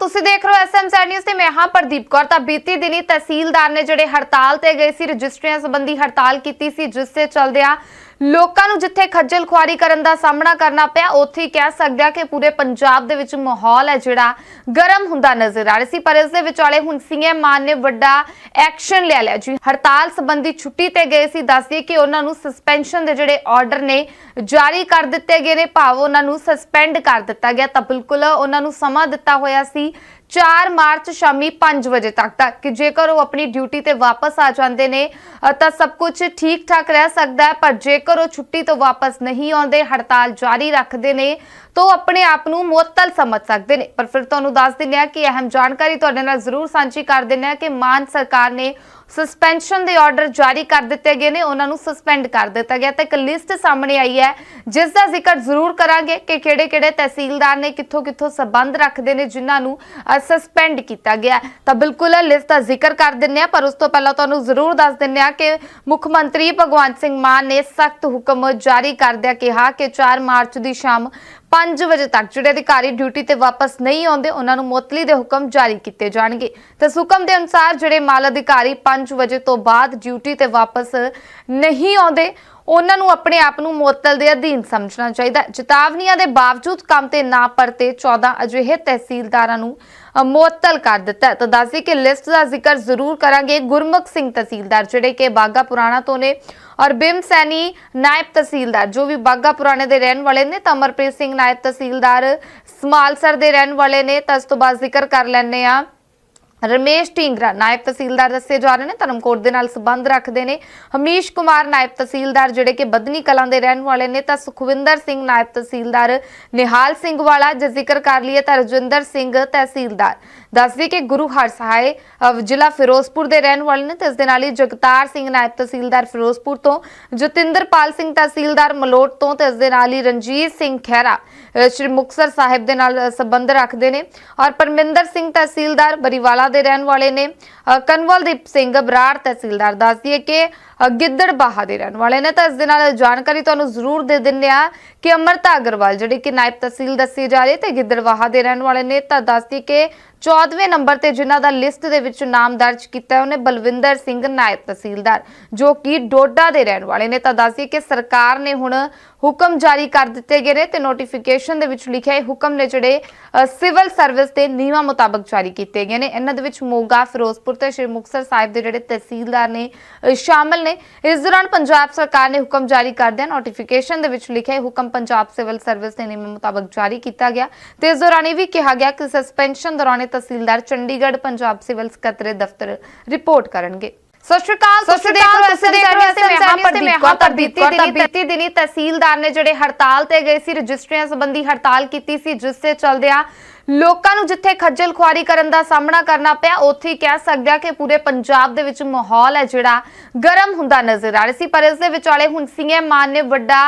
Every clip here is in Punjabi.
ਤੁਸੀਂ ਦੇਖ ਰਹੇ ਹੋ ਐਸਐਮਸੀ ਨਿਊਜ਼ ਤੇ ਮੈਂ ਹਾਂ ਪ੍ਰਦੀਪ ਕੌਰ। ਤਾਂ ਬੀਤੀ ਦਿਨੀ ਤਹਿਸੀਲਦਾਰ ਨੇ ਜਿਹੜੇ ਹੜਤਾਲ ਤੇ ਗਏ ਸੀ, ਰਜਿਸਟਰੀਆਂ ਸੰਬੰਧੀ ਹੜਤਾਲ ਕੀਤੀ ਸੀ, ਜਿਸ ਤੇ ਚਲਦਿਆਂ ਲੋਕਾਂ ਨੂੰ ਜਿੱਥੇ ਖੱਜਲ ਖੁਆਰੀ ਕਰਨ ਦਾ ਸਾਹਮਣਾ ਕਰਨਾ ਪਿਆ, ਉੱਥੇ ਹੀ ਕਹਿ ਸਕਦੇ ਆ ਕਿ ਪੂਰੇ ਪੰਜਾਬ ਦੇ ਵਿੱਚ ਮਾਹੌਲ ਹੈ ਜਿਹੜਾ, ਗਰਮ ਹੁੰਦਾ ਨਜ਼ਰ ਆ ਰਿਹਾ ਸੀ, ਪਰ ਇਸ ਦੇ ਵਿਚਾਲੇ ਹੁਣ ਸੀਐਮ ਮਾਨ ਨੇ ਵੱਡਾ ਐਕਸ਼ਨ ਲੈ ਲਿਆ ਜੀ। ਹੜਤਾਲ ਸੰਬੰਧੀ ਛੁੱਟੀ ਤੇ ਗਏ ਸੀ ਦੱਸਦੀ ਕਿ ਉਹਨਾਂ ਨੂੰ ਸਸਪੈਂਸ਼ਨ ਦੇ ਜਿਹੜੇ ਆਰਡਰ ਨੇ ਜਾਰੀ ਕਰ ਦਿੱਤੇ ਗਏ ਨੇ, ਭਾਵ ਉਹਨਾਂ ਨੂੰ ਸਸਪੈਂਡ ਕਰ ਦਿੱਤਾ ਗਿਆ, ਤਾਂ ਬਿਲਕੁਲ ਉਹਨਾਂ ਨੂੰ ਸਮਾਂ ਦਿੱਤਾ ਹੋਇਆ ਸੀ। 4 ਮਾਰਚ ਸ਼ਾਮੀ 5 ਵਜੇ ਤੱਕ ਦਾ ਕਿ ਜੇਕਰ ਉਹ ਆਪਣੀ ਡਿਊਟੀ ਤੇ ਵਾਪਸ ਆ ਜਾਂਦੇ ਨੇ ਤਾਂ ਸਭ ਕੁਝ ਠੀਕ ਠਾਕ ਰਹਿ ਸਕਦਾ ਹੈ, ਪਰ ਜੇਕਰ ਉਹ ਛੁੱਟੀ ਤੋਂ ਵਾਪਸ ਨਹੀਂ ਆਉਂਦੇ, ਹੜਤਾਲ ਜਾਰੀ ਰੱਖਦੇ ਨੇ, ਤਾਂ ਉਹ ਆਪਣੇ ਆਪ ਨੂੰ ਮੁਅੱਤਲ ਸਮਝ ਸਕਦੇ ਨੇ। ਪਰ ਫਿਰ ਤੁਹਾਨੂੰ ਦੱਸ ਦਿੰਦੇ ਹਾਂ ਕਿ ਅਹਿਮ ਜਾਣਕਾਰੀ ਤੁਹਾਡੇ ਨਾਲ ਜ਼ਰੂਰ ਸਾਂਝੀ ਕਰ ਦਿੰਦੇ ਹਾਂ ਕਿ ਮਾਨ ਸਰਕਾਰ ਨੇ ਸਸਪੈਂਸ਼ਨ ਦੇ ਆਰਡਰ ਜਾਰੀ ਕਰ ਦਿੱਤੇ ਗਏ ਨੇ, ਉਹਨਾਂ ਨੂੰ ਸਸਪੈਂਡ ਕਰ ਦਿੱਤਾ ਗਿਆ ਤੇ ਇੱਕ ਲਿਸਟ ਸਾਹਮਣੇ ਆਈ ਹੈ, ਜਿਸ ਦਾ ਜ਼ਿਕਰ ਜ਼ਰੂਰ ਕਰਾਂਗੇ ਕਿ ਕਿਹੜੇ-ਕਿਹੜੇ ਤਹਿਸੀਲਦਾਰ ਨੇ ਕਿੱਥੋਂ-ਕਿੱਥੋਂ ਸਬੰਧ ਰੱਖਦੇ ਨੇ, ਜਿਨ੍ਹਾਂ ਨੂੰ ਸਸਪੈਂਡ ਕੀਤਾ ਗਿਆ ਤਾਂ ਬਿਲਕੁਲ ਲਿਸਟ ਦਾ ਜ਼ਿਕਰ ਕਰ ਦਿੰਨੇ ਆ ਪਰ ਉਸ ਤੋਂ ਪਹਿਲਾਂ ਤੁਹਾਨੂੰ ਜ਼ਰੂਰ ਦੱਸ ਦਿੰਨੇ ਆ ਕਿ ਮੁੱਖ ਮੰਤਰੀ ਭਗਵੰਤ ਸਿੰਘ ਮਾਨ ਨੇ ਸਖਤ ਹੁਕਮ ਜਾਰੀ ਕਰਦਿਆਂ ਕਿਹਾ ਕਿ 4 ਮਾਰਚ ਦੀ ਸ਼ਾਮ 5 ਵਜੇ ਤੱਕ ਜਿਹੜੇ ਅਧਿਕਾਰੀ ਡਿਊਟੀ ਤੇ ਵਾਪਸ ਨਹੀਂ ਆਉਂਦੇ, ਉਹਨਾਂ ਨੂੰ ਮੁਅੱਤਲੀ ਦੇ ਹੁਕਮ ਜਾਰੀ ਕੀਤੇ ਜਾਣਗੇ। ਤੇ ਹੁਕਮ ਦੇ ਅਨੁਸਾਰ ਜਿਹੜੇ ਮਾਲ ਅਧਿਕਾਰੀ 5 ਵਜੇ ਤੋਂ ਬਾਅਦ ਡਿਊਟੀ ਤੇ ਵਾਪਸ ਨਹੀਂ ਆਉਂਦੇ, ਉਹਨਾਂ ਨੂੰ ਆਪਣੇ ਆਪ ਨੂੰ ਮੁਅੱਤਲ ਦੇ ਅਧੀਨ ਸਮਝਣਾ ਚਾਹੀਦਾ ਚੇਤਾਵਨੀਆਂ ਦੇ ਬਾਵਜੂਦ ਕੰਮ ਤੇ ਨਾ ਪਰਤੇ 14 ਅਜਿਹੇ ਤਹਿਸੀਲਦਾਰਾਂ ਨੂੰ ਮੁਅੱਤਲ ਕਰ ਦਿੱਤਾ ਤਾਂ ਦੱਸਦੀ ਕਿ ਲਿਸਟ ਦਾ ਜ਼ਿਕਰ ਜ਼ਰੂਰ ਕਰਾਂਗੇ। ਗੁਰਮੁਖ ਸਿੰਘ ਤਹਿਸੀਲਦਾਰ, ਜਿਹੜੇ ਕਿ ਬਾਗਾ ਪੁਰਾਣਾ ਤੋਂ ਨੇ, ਔਰ ਬਿਮ ਸੈਣੀ ਨਾਇਬ ਤਹਿਸੀਲਦਾਰ, ਜੋ ਵੀ ਬਾਗਾ ਪੁਰਾਣੇ ਦੇ ਰਹਿਣ ਵਾਲੇ ਨੇ, ਤਾਂ ਅਮਰਪ੍ਰੀਤ ਸਿੰਘ ਨਾਇਬ ਤਹਿਸੀਲਦਾਰ ਸਮਾਲਸਰ ਦੇ ਰਹਿਣ ਵਾਲੇ ਨੇ। ਤਾਂ ਇਸ ਤੋਂ ਬਾਅਦ ਜ਼ਿਕਰ ਕਰ ਲੈਂਦੇ ਆ ਰਮੇਸ਼ ਢੀਂਗਰਾ ਨਾਇਬ ਤਹਿਸੀਲਦਾਰ ਦੱਸੇ ਜਾ ਰਹੇ ਨੇ ਧਰਮਕੋਟ ਦੇ ਨਾਲ ਸੰਬੰਧ ਰੱਖਦੇ ਨੇ। ਹਮੀਸ਼ ਕੁਮਾਰ ਨਾਇਬ ਤਹਿਸੀਲਦਾਰ ਜਿਹੜੇ ਕਿ ਬਦਨੀ ਕਲਾਂ ਦੇ ਰਹਿਣ ਵਾਲੇ ਨੇ ਤਾਂ ਸੁਖਵਿੰਦਰ ਸਿੰਘ ਨਾਇਬ ਤਹਿਸੀਲਦਾਰ ਨਿਹਾਲ ਸਿੰਘ ਵਾਲਾ ਜੇ ਜ਼ਿਕਰ ਕਰ ਲਈਏ ਤਾਂ ਰਜਿੰਦਰ ਸਿੰਘ ਤਹਿਸੀਲਦਾਰ। ਦੱਸਦੀ ਕਿ ਗੁਰੂ ਹਰਸਹਾਏ ਅਹ, ਜ਼ਿਲ੍ਹਾ ਫਿਰੋਜ਼ਪੁਰ ਦੇ ਰਹਿਣ ਵਾਲੇ ਨੇ ਤੇ ਇਸ ਦੇ ਨਾਲ ਹੀ ਜਗਤਾਰ ਸਿੰਘ ਨਾਇਬ ਤਹਿਸੀਲਦਾਰ ਫਿਰੋਜ਼ਪੁਰ ਤੋਂ ਜਤਿੰਦਰਪਾਲ ਸਿੰਘ ਤਹਿਸੀਲਦਾਰ ਮਲੋਟ ਤੋਂ ਤੇ ਇਸ ਦੇ ਨਾਲ ਹੀ ਰਣਜੀਤ ਸਿੰਘ ਖਹਿਰਾ ਸ਼੍ਰੀ ਮੁਕਤਸਰ ਸਾਹਿਬ ਦੇ ਨਾਲ ਸੰਬੰਧ ਰੱਖਦੇ ਨੇ। ਔਰ ਪਰਮਿੰਦਰ ਸਿੰਘ ਤਹਿਸੀਲਦਾਰ ਬਰੀਵਾਲਾ ਦੇ ਰਹਿਣ ਵਾਲੇ ਨੇ। ਅਹ, ਕਨਵਲਦੀਪ ਸਿੰਘ ਬਰਾੜ ਤਹਿਸੀਲਦਾਰ ਦੱਸਦੀ ਹੈ ਕਿ ਗਿੱਦੜਬਾਹਾ ਦੇ ਰਹਿਣ ਵਾਲੇ ਨੇ ਤਾਂ ਇਸ ਦੇ ਨਾਲ ਜਾਣਕਾਰੀ ਤੁਹਾਨੂੰ ਜ਼ਰੂਰ ਦੇ ਦਿੰਦੇ ਆ ਕਿ ਅਮਰਤਾ ਅਗਰਵਾਲ ਜਿਹੜੀ ਕਿ ਨਾਇਬ ਤਹਿਸੀਲ ਦੱਸੀ ਜਾ ਰਹੀ ਤੇ ਗਿੱਦੜਬਾਹਾ ਦੇ ਰਹਿਣ ਵਾਲੇ ਨੇ ਤਾਂ ਦੱਸਦੀ ਕਿ 14ਵੇਂ ਨੰਬਰ ਤੇ ਜਿਨ੍ਹਾਂ ਦਾ ਲਿਸਟ ਦੇ ਵਿੱਚ ਨਾਮ ਦਰਜ ਕੀਤਾ ਉਹਨੇ ਬਲਵਿੰਦਰ ਸਿੰਘ ਨਾਇਬ ਤਹਿਸੀਲਦਾਰ ਜੋ ਕਿ ਡੋਡਾ ਦੇ ਰਹਿਣ ਵਾਲੇ ਨੇ। ਤਾਂ ਦੱਸਦੀ ਕਿ ਸਰਕਾਰ ਨੇ ਹੁਣ ਹੁਕਮ ਜਾਰੀ ਕਰ ਦਿੱਤੇ ਗਏ ਨੇ ਤੇ ਨੋਟੀਫਿਕੇਸ਼ਨ ਦੇ ਵਿੱਚ ਲਿਖਿਆ ਹੈ ਹੁਕਮ ਨੇ ਜਿਹੜੇ ਸਿਵਲ ਸਰਵਿਸ ਦੇ ਨਿਯਮਾਂ ਮੁਤਾਬਕ ਜਾਰੀ ਕੀਤੇ ਗਏ ਨੇ। ਇਹਨਾਂ ਦੇ ਵਿੱਚ ਮੋਗਾ ਫਿਰੋਜ਼ਪੁਰ ਤੇ ਸ਼੍ਰੀ ਮੁਕਤਸਰ ਸਾਹਿਬ ਦੇ ਜਿਹੜੇ ਤਹਿਸੀਲਦਾਰ ਨੇ ਅ, ਸ਼ਾਮਲ ਨੇ। ਇਸ ਦੌਰਾਨ ਪੰਜਾਬ ਸਰਕਾਰ ਨੇ ਹੁਕਮ ਜਾਰੀ ਕਰਦਿਆਂ ਨੋਟੀਫਿਕੇਸ਼ਨ ਦੇ ਵਿੱਚ ਲਿਖਿਆ ਹੈ ਹੁਕਮ ਪੰਜਾਬ ਸਿਵਲ ਸਰਵਿਸ ਦੇ ਨਿਯਮਾਂ ਮੁਤਾਬਕ ਜਾਰੀ ਕੀਤਾ ਗਿਆ ਤੇ ਇਸ ਦੌਰਾਨ ਇਹ ਵੀ ਕਿਹਾ ਗਿਆ ਕਿ ਸਸਪੈਂਸ਼ਨ ਦੌਰਾਨ ਇਹ ਤਹਿਸੀਲਦਾਰ ਚੰਡੀਗੜ੍ਹ ਪੰਜਾਬ ਸਿਵਲ ਸਕੱਤਰੇ ਦਫ਼ਤਰ ਰਿਪੋਰਟ ਕਰਨਗੇ। ਸਤਿ ਸ਼੍ਰੀ ਅਕਾਲ ਤੁਸੀਂ ਦੇਖ ਰਹੇ ਹੋ ਮੈਂ ਹਾਂ ਪ੍ਰਦੀਪ ਕੌਰ ਤਾਂ ਬੀਤੀ ਦਿਨੀ ਤਹਿਸੀਲਦਾਰ ਨੇ ਜਿਹੜੇ ਹੜਤਾਲ ਤੇ ਗਏ ਸੀ ਰਜਿਸਟਰੀਆਂ ਸੰਬੰਧੀ ਹੜਤਾਲ ਕੀਤੀ ਸੀ ਜਿਸ ਤੇ ਚਲਦਿਆਂ ਲੋਕਾਂ ਨੂੰ ਜਿੱਥੇ ਖੱਜਲ ਖੁਆਰੀ ਕਰਨ ਦਾ ਸਾਹਮਣਾ ਕਰਨਾ ਪਿਆ, ਉੱਥੇ ਹੀ ਕਹਿ ਸਕਦੇ ਆ ਕਿ ਪੂਰੇ ਪੰਜਾਬ ਦੇ ਵਿੱਚ ਮਾਹੌਲ ਹੈ ਜਿਹੜਾ ਗਰਮ ਹੁੰਦਾ ਨਜ਼ਰ ਆ ਰਿਹਾ ਸੀ, ਪਰ ਇਸ ਦੇ ਵਿਚਾਲੇ ਹੁਣ ਸੀਐਮ ਮਾਨ ਨੇ ਵੱਡਾ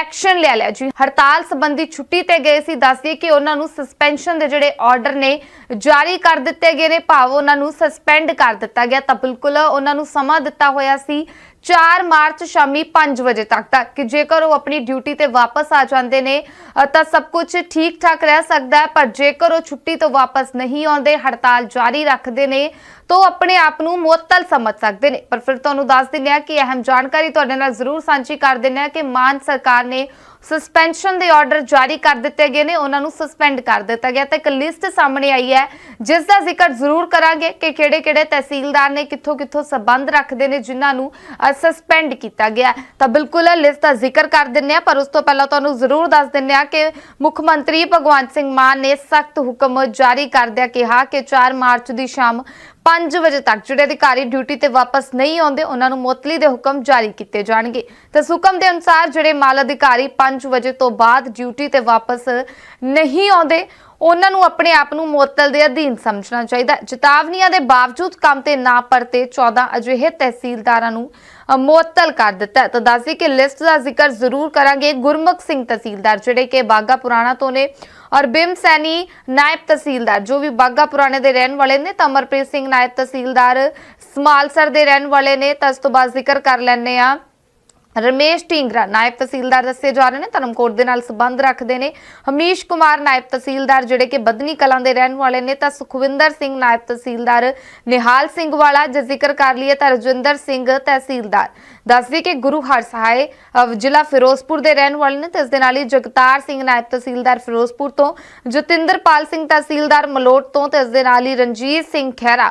ਐਕਸ਼ਨ ਲੈ ਲਿਆ। ਜੀ, ਹੜਤਾਲ ਸੰਬੰਧੀ ਛੁੱਟੀ ਤੇ ਗਏ ਸੀ ਦੱਸਦੀਏ ਕਿ ਉਹਨਾਂ ਨੂੰ ਸਸਪੈਂਸ਼ਨ ਦੇ ਜਿਹੜੇ ਆਰਡਰ ਨੇ ਜਾਰੀ ਕਰ ਦਿੱਤੇ ਗਏ ਨੇ, ਭਾਵ ਉਹਨਾਂ ਨੂੰ ਸਸਪੈਂਡ ਕਰ ਦਿੱਤਾ ਗਿਆ, ਤਾਂ ਬਿਲਕੁਲ ਉਹਨਾਂ ਨੂੰ ਸਮਾਂ ਦਿੱਤਾ ਹੋਇਆ ਸੀ 4 ਮਾਰਚ ਸ਼ਾਮੀ 5 ਵਜੇ ਤੱਕ ਦਾ ਕਿ ਜੇਕਰ ਉਹ ਆਪਣੀ ਡਿਊਟੀ ਤੇ ਵਾਪਸ ਆ ਜਾਂਦੇ ਨੇ ਤਾਂ ਸਭ ਕੁਝ ਠੀਕ ਠਾਕ ਰਹਿ ਸਕਦਾ ਹੈ, ਪਰ ਜੇਕਰ ਉਹ ਛੁੱਟੀ ਤੋਂ ਵਾਪਸ ਨਹੀਂ ਆਉਂਦੇ, ਹੜਤਾਲ ਜਾਰੀ ਰੱਖਦੇ ਨੇ, ਤਾਂ ਉਹ ਆਪਣੇ ਆਪ ਨੂੰ ਮੁਅੱਤਲ ਸਮਝ ਸਕਦੇ ਨੇ। ਪਰ ਫਿਰ ਤੁਹਾਨੂੰ ਦੱਸ ਦਿੰਦੇ ਹਾਂ ਕਿ ਅਹਿਮ ਜਾਣਕਾਰੀ ਤੁਹਾਡੇ ਨਾਲ ਜ਼ਰੂਰ ਸਾਂਝੀ ਕਰ ਦਿੰਦੇ ਹਾਂ ਕਿ ਮਾਨ ਸਰਕਾਰ ਨੇ ਸਸਪੈਂਸ਼ਨ ਦੇ ਆਰਡਰ ਜਾਰੀ ਕਰ ਦਿੱਤੇ ਗਏ ਨੇ, ਉਹਨਾਂ ਨੂੰ ਸਸਪੈਂਡ ਕਰ ਦਿੱਤਾ ਗਿਆ। ਤੇ ਇੱਕ ਲਿਸਟ ਸਾਹਮਣੇ ਆਈ ਹੈ, ਜਿਸ ਦਾ ਜ਼ਿਕਰ ਜ਼ਰੂਰ ਕਰਾਂਗੇ ਕਿ ਕਿਹੜੇ-ਕਿਹੜੇ ਤਹਿਸੀਲਦਾਰ ਨੇ ਕਿੱਥੋਂ-ਕਿੱਥੋਂ ਸਬੰਧ ਰੱਖਦੇ ਨੇ, ਜਿਨ੍ਹਾਂ ਨੂੰ ਸਸਪੈਂਡ ਕੀਤਾ ਗਿਆ। ਤਾਂ ਬਿਲਕੁਲ ਲਿਸਟ ਦਾ ਜ਼ਿਕਰ ਕਰ ਦਿੰਨੇ ਆ ਪਰ ਉਸ ਤੋਂ ਪਹਿਲਾਂ ਤੁਹਾਨੂੰ ਜ਼ਰੂਰ ਦੱਸ ਦਿੰਨੇ ਆ ਕਿ ਮੁੱਖ ਮੰਤਰੀ ਭਗਵੰਤ ਸਿੰਘ ਮਾਨ ਨੇ ਸਖਤ ਹੁਕਮ ਜਾਰੀ ਕਰਦਿਆਂ ਕਿਹਾ ਕਿ 4 ਮਾਰਚ ਦੀ ਸ਼ਾਮ 5 ਵਜੇ ਤੱਕ ਜਿਹੜੇ ਅਧਿਕਾਰੀ ਡਿਊਟੀ ਤੇ ਵਾਪਸ ਨਹੀਂ ਆਉਂਦੇ, ਉਹਨਾਂ ਨੂੰ ਮੁਅੱਤਲੀ ਦੇ ਹੁਕਮ ਜਾਰੀ ਕੀਤੇ ਜਾਣਗੇ। ਤਾਂ ਹੁਕਮ ਦੇ ਅਨੁਸਾਰ ਜਿਹੜੇ ਮਾਲ ਅਧਿਕਾਰੀ 5 ਵਜੇ ਤੋਂ ਬਾਅਦ ਡਿਊਟੀ ਤੇ ਵਾਪਸ ਨਹੀਂ ਆਉਂਦੇ ਉਹਨਾਂ ਨੂੰ ਆਪਣੇ ਆਪ ਨੂੰ ਮੁਅੱਤਲ ਦੇ ਅਧੀਨ ਸਮਝਣਾ ਚਾਹੀਦਾ ਚੇਤਾਵਨੀਆਂ ਦੇ ਬਾਵਜੂਦ ਕੰਮ ਤੇ ਨਾ ਪਰਤੇ 14 ਅਜਿਹੇ ਤਹਿਸੀਲਦਾਰਾਂ ਨੂੰ ਮੁਅੱਤਲ ਕਰ ਦਿੱਤਾ ਤਾਂ ਦੱਸਦੀ ਕਿ ਲਿਸਟ ਦਾ ਜ਼ਿਕਰ ਜ਼ਰੂਰ ਕਰਾਂਗੇ। ਗੁਰਮੁਖ ਸਿੰਘ ਤਹਿਸੀਲਦਾਰ, ਜਿਹੜੇ ਕਿ ਬਾਗਾ ਪੁਰਾਣਾ ਤੋਂ ਨੇ, ਔਰ ਬਿਮ ਸੈਣੀ ਨਾਇਬ ਤਹਿਸੀਲਦਾਰ, ਜੋ ਵੀ ਬਾਗਾ ਪੁਰਾਣੇ ਦੇ ਰਹਿਣ ਵਾਲੇ ਨੇ, ਤਾਂ ਅਮਰਪ੍ਰੀਤ ਸਿੰਘ ਨਾਇਬ ਤਹਿਸੀਲਦਾਰ ਸਮਾਲਸਰ ਦੇ ਰਹਿਣ ਵਾਲੇ ਨੇ, ਤਾਂ ਇਸ ਤੋਂ ਬਾਅਦ ਜ਼ਿਕਰ ਕਰ ਲੈਂਦੇ ਆ ਰਮੇਸ਼ ਢੀਂਗਰਾ ਨਾਇਬ ਤਹਿਸੀਲਦਾਰ ਦੱਸੇ ਜਾ ਰਹੇ ਨੇ ਧਰਮਕੋਟ ਦੇ ਨਾਲ ਸੰਬੰਧ ਰੱਖਦੇ ਨੇ। ਹਮੀਸ਼ ਕੁਮਾਰ ਨਾਇਬ ਤਹਿਸੀਲਦਾਰ ਜਿਹੜੇ ਕਿ ਬਦਨੀ ਕਲਾਂ ਦੇ ਰਹਿਣ ਵਾਲੇ ਨੇ ਤਾਂ ਸੁਖਵਿੰਦਰ ਸਿੰਘ ਨਾਇਬ ਤਹਿਸੀਲਦਾਰ ਨਿਹਾਲ ਸਿੰਘ ਵਾਲਾ ਜੇ ਜ਼ਿਕਰ ਕਰ ਲਈਏ ਤਾਂ ਰਜਿੰਦਰ ਸਿੰਘ ਤਹਿਸੀਲਦਾਰ। ਦੱਸਦੀ ਕਿ ਗੁਰੂ ਹਰਸਹਾਏ ਅਹ, ਜ਼ਿਲ੍ਹਾ ਫਿਰੋਜ਼ਪੁਰ ਦੇ ਰਹਿਣ ਵਾਲੇ ਨੇ ਤੇ ਇਸ ਦੇ ਨਾਲ ਹੀ ਜਗਤਾਰ ਸਿੰਘ ਨਾਇਬ ਤਹਿਸੀਲਦਾਰ ਫਿਰੋਜ਼ਪੁਰ ਤੋਂ ਜਤਿੰਦਰਪਾਲ ਸਿੰਘ ਤਹਿਸੀਲਦਾਰ ਮਲੋਟ ਤੋਂ ਤੇ ਇਸ ਦੇ ਨਾਲ ਹੀ ਰਣਜੀਤ ਸਿੰਘ ਖਹਿਰਾ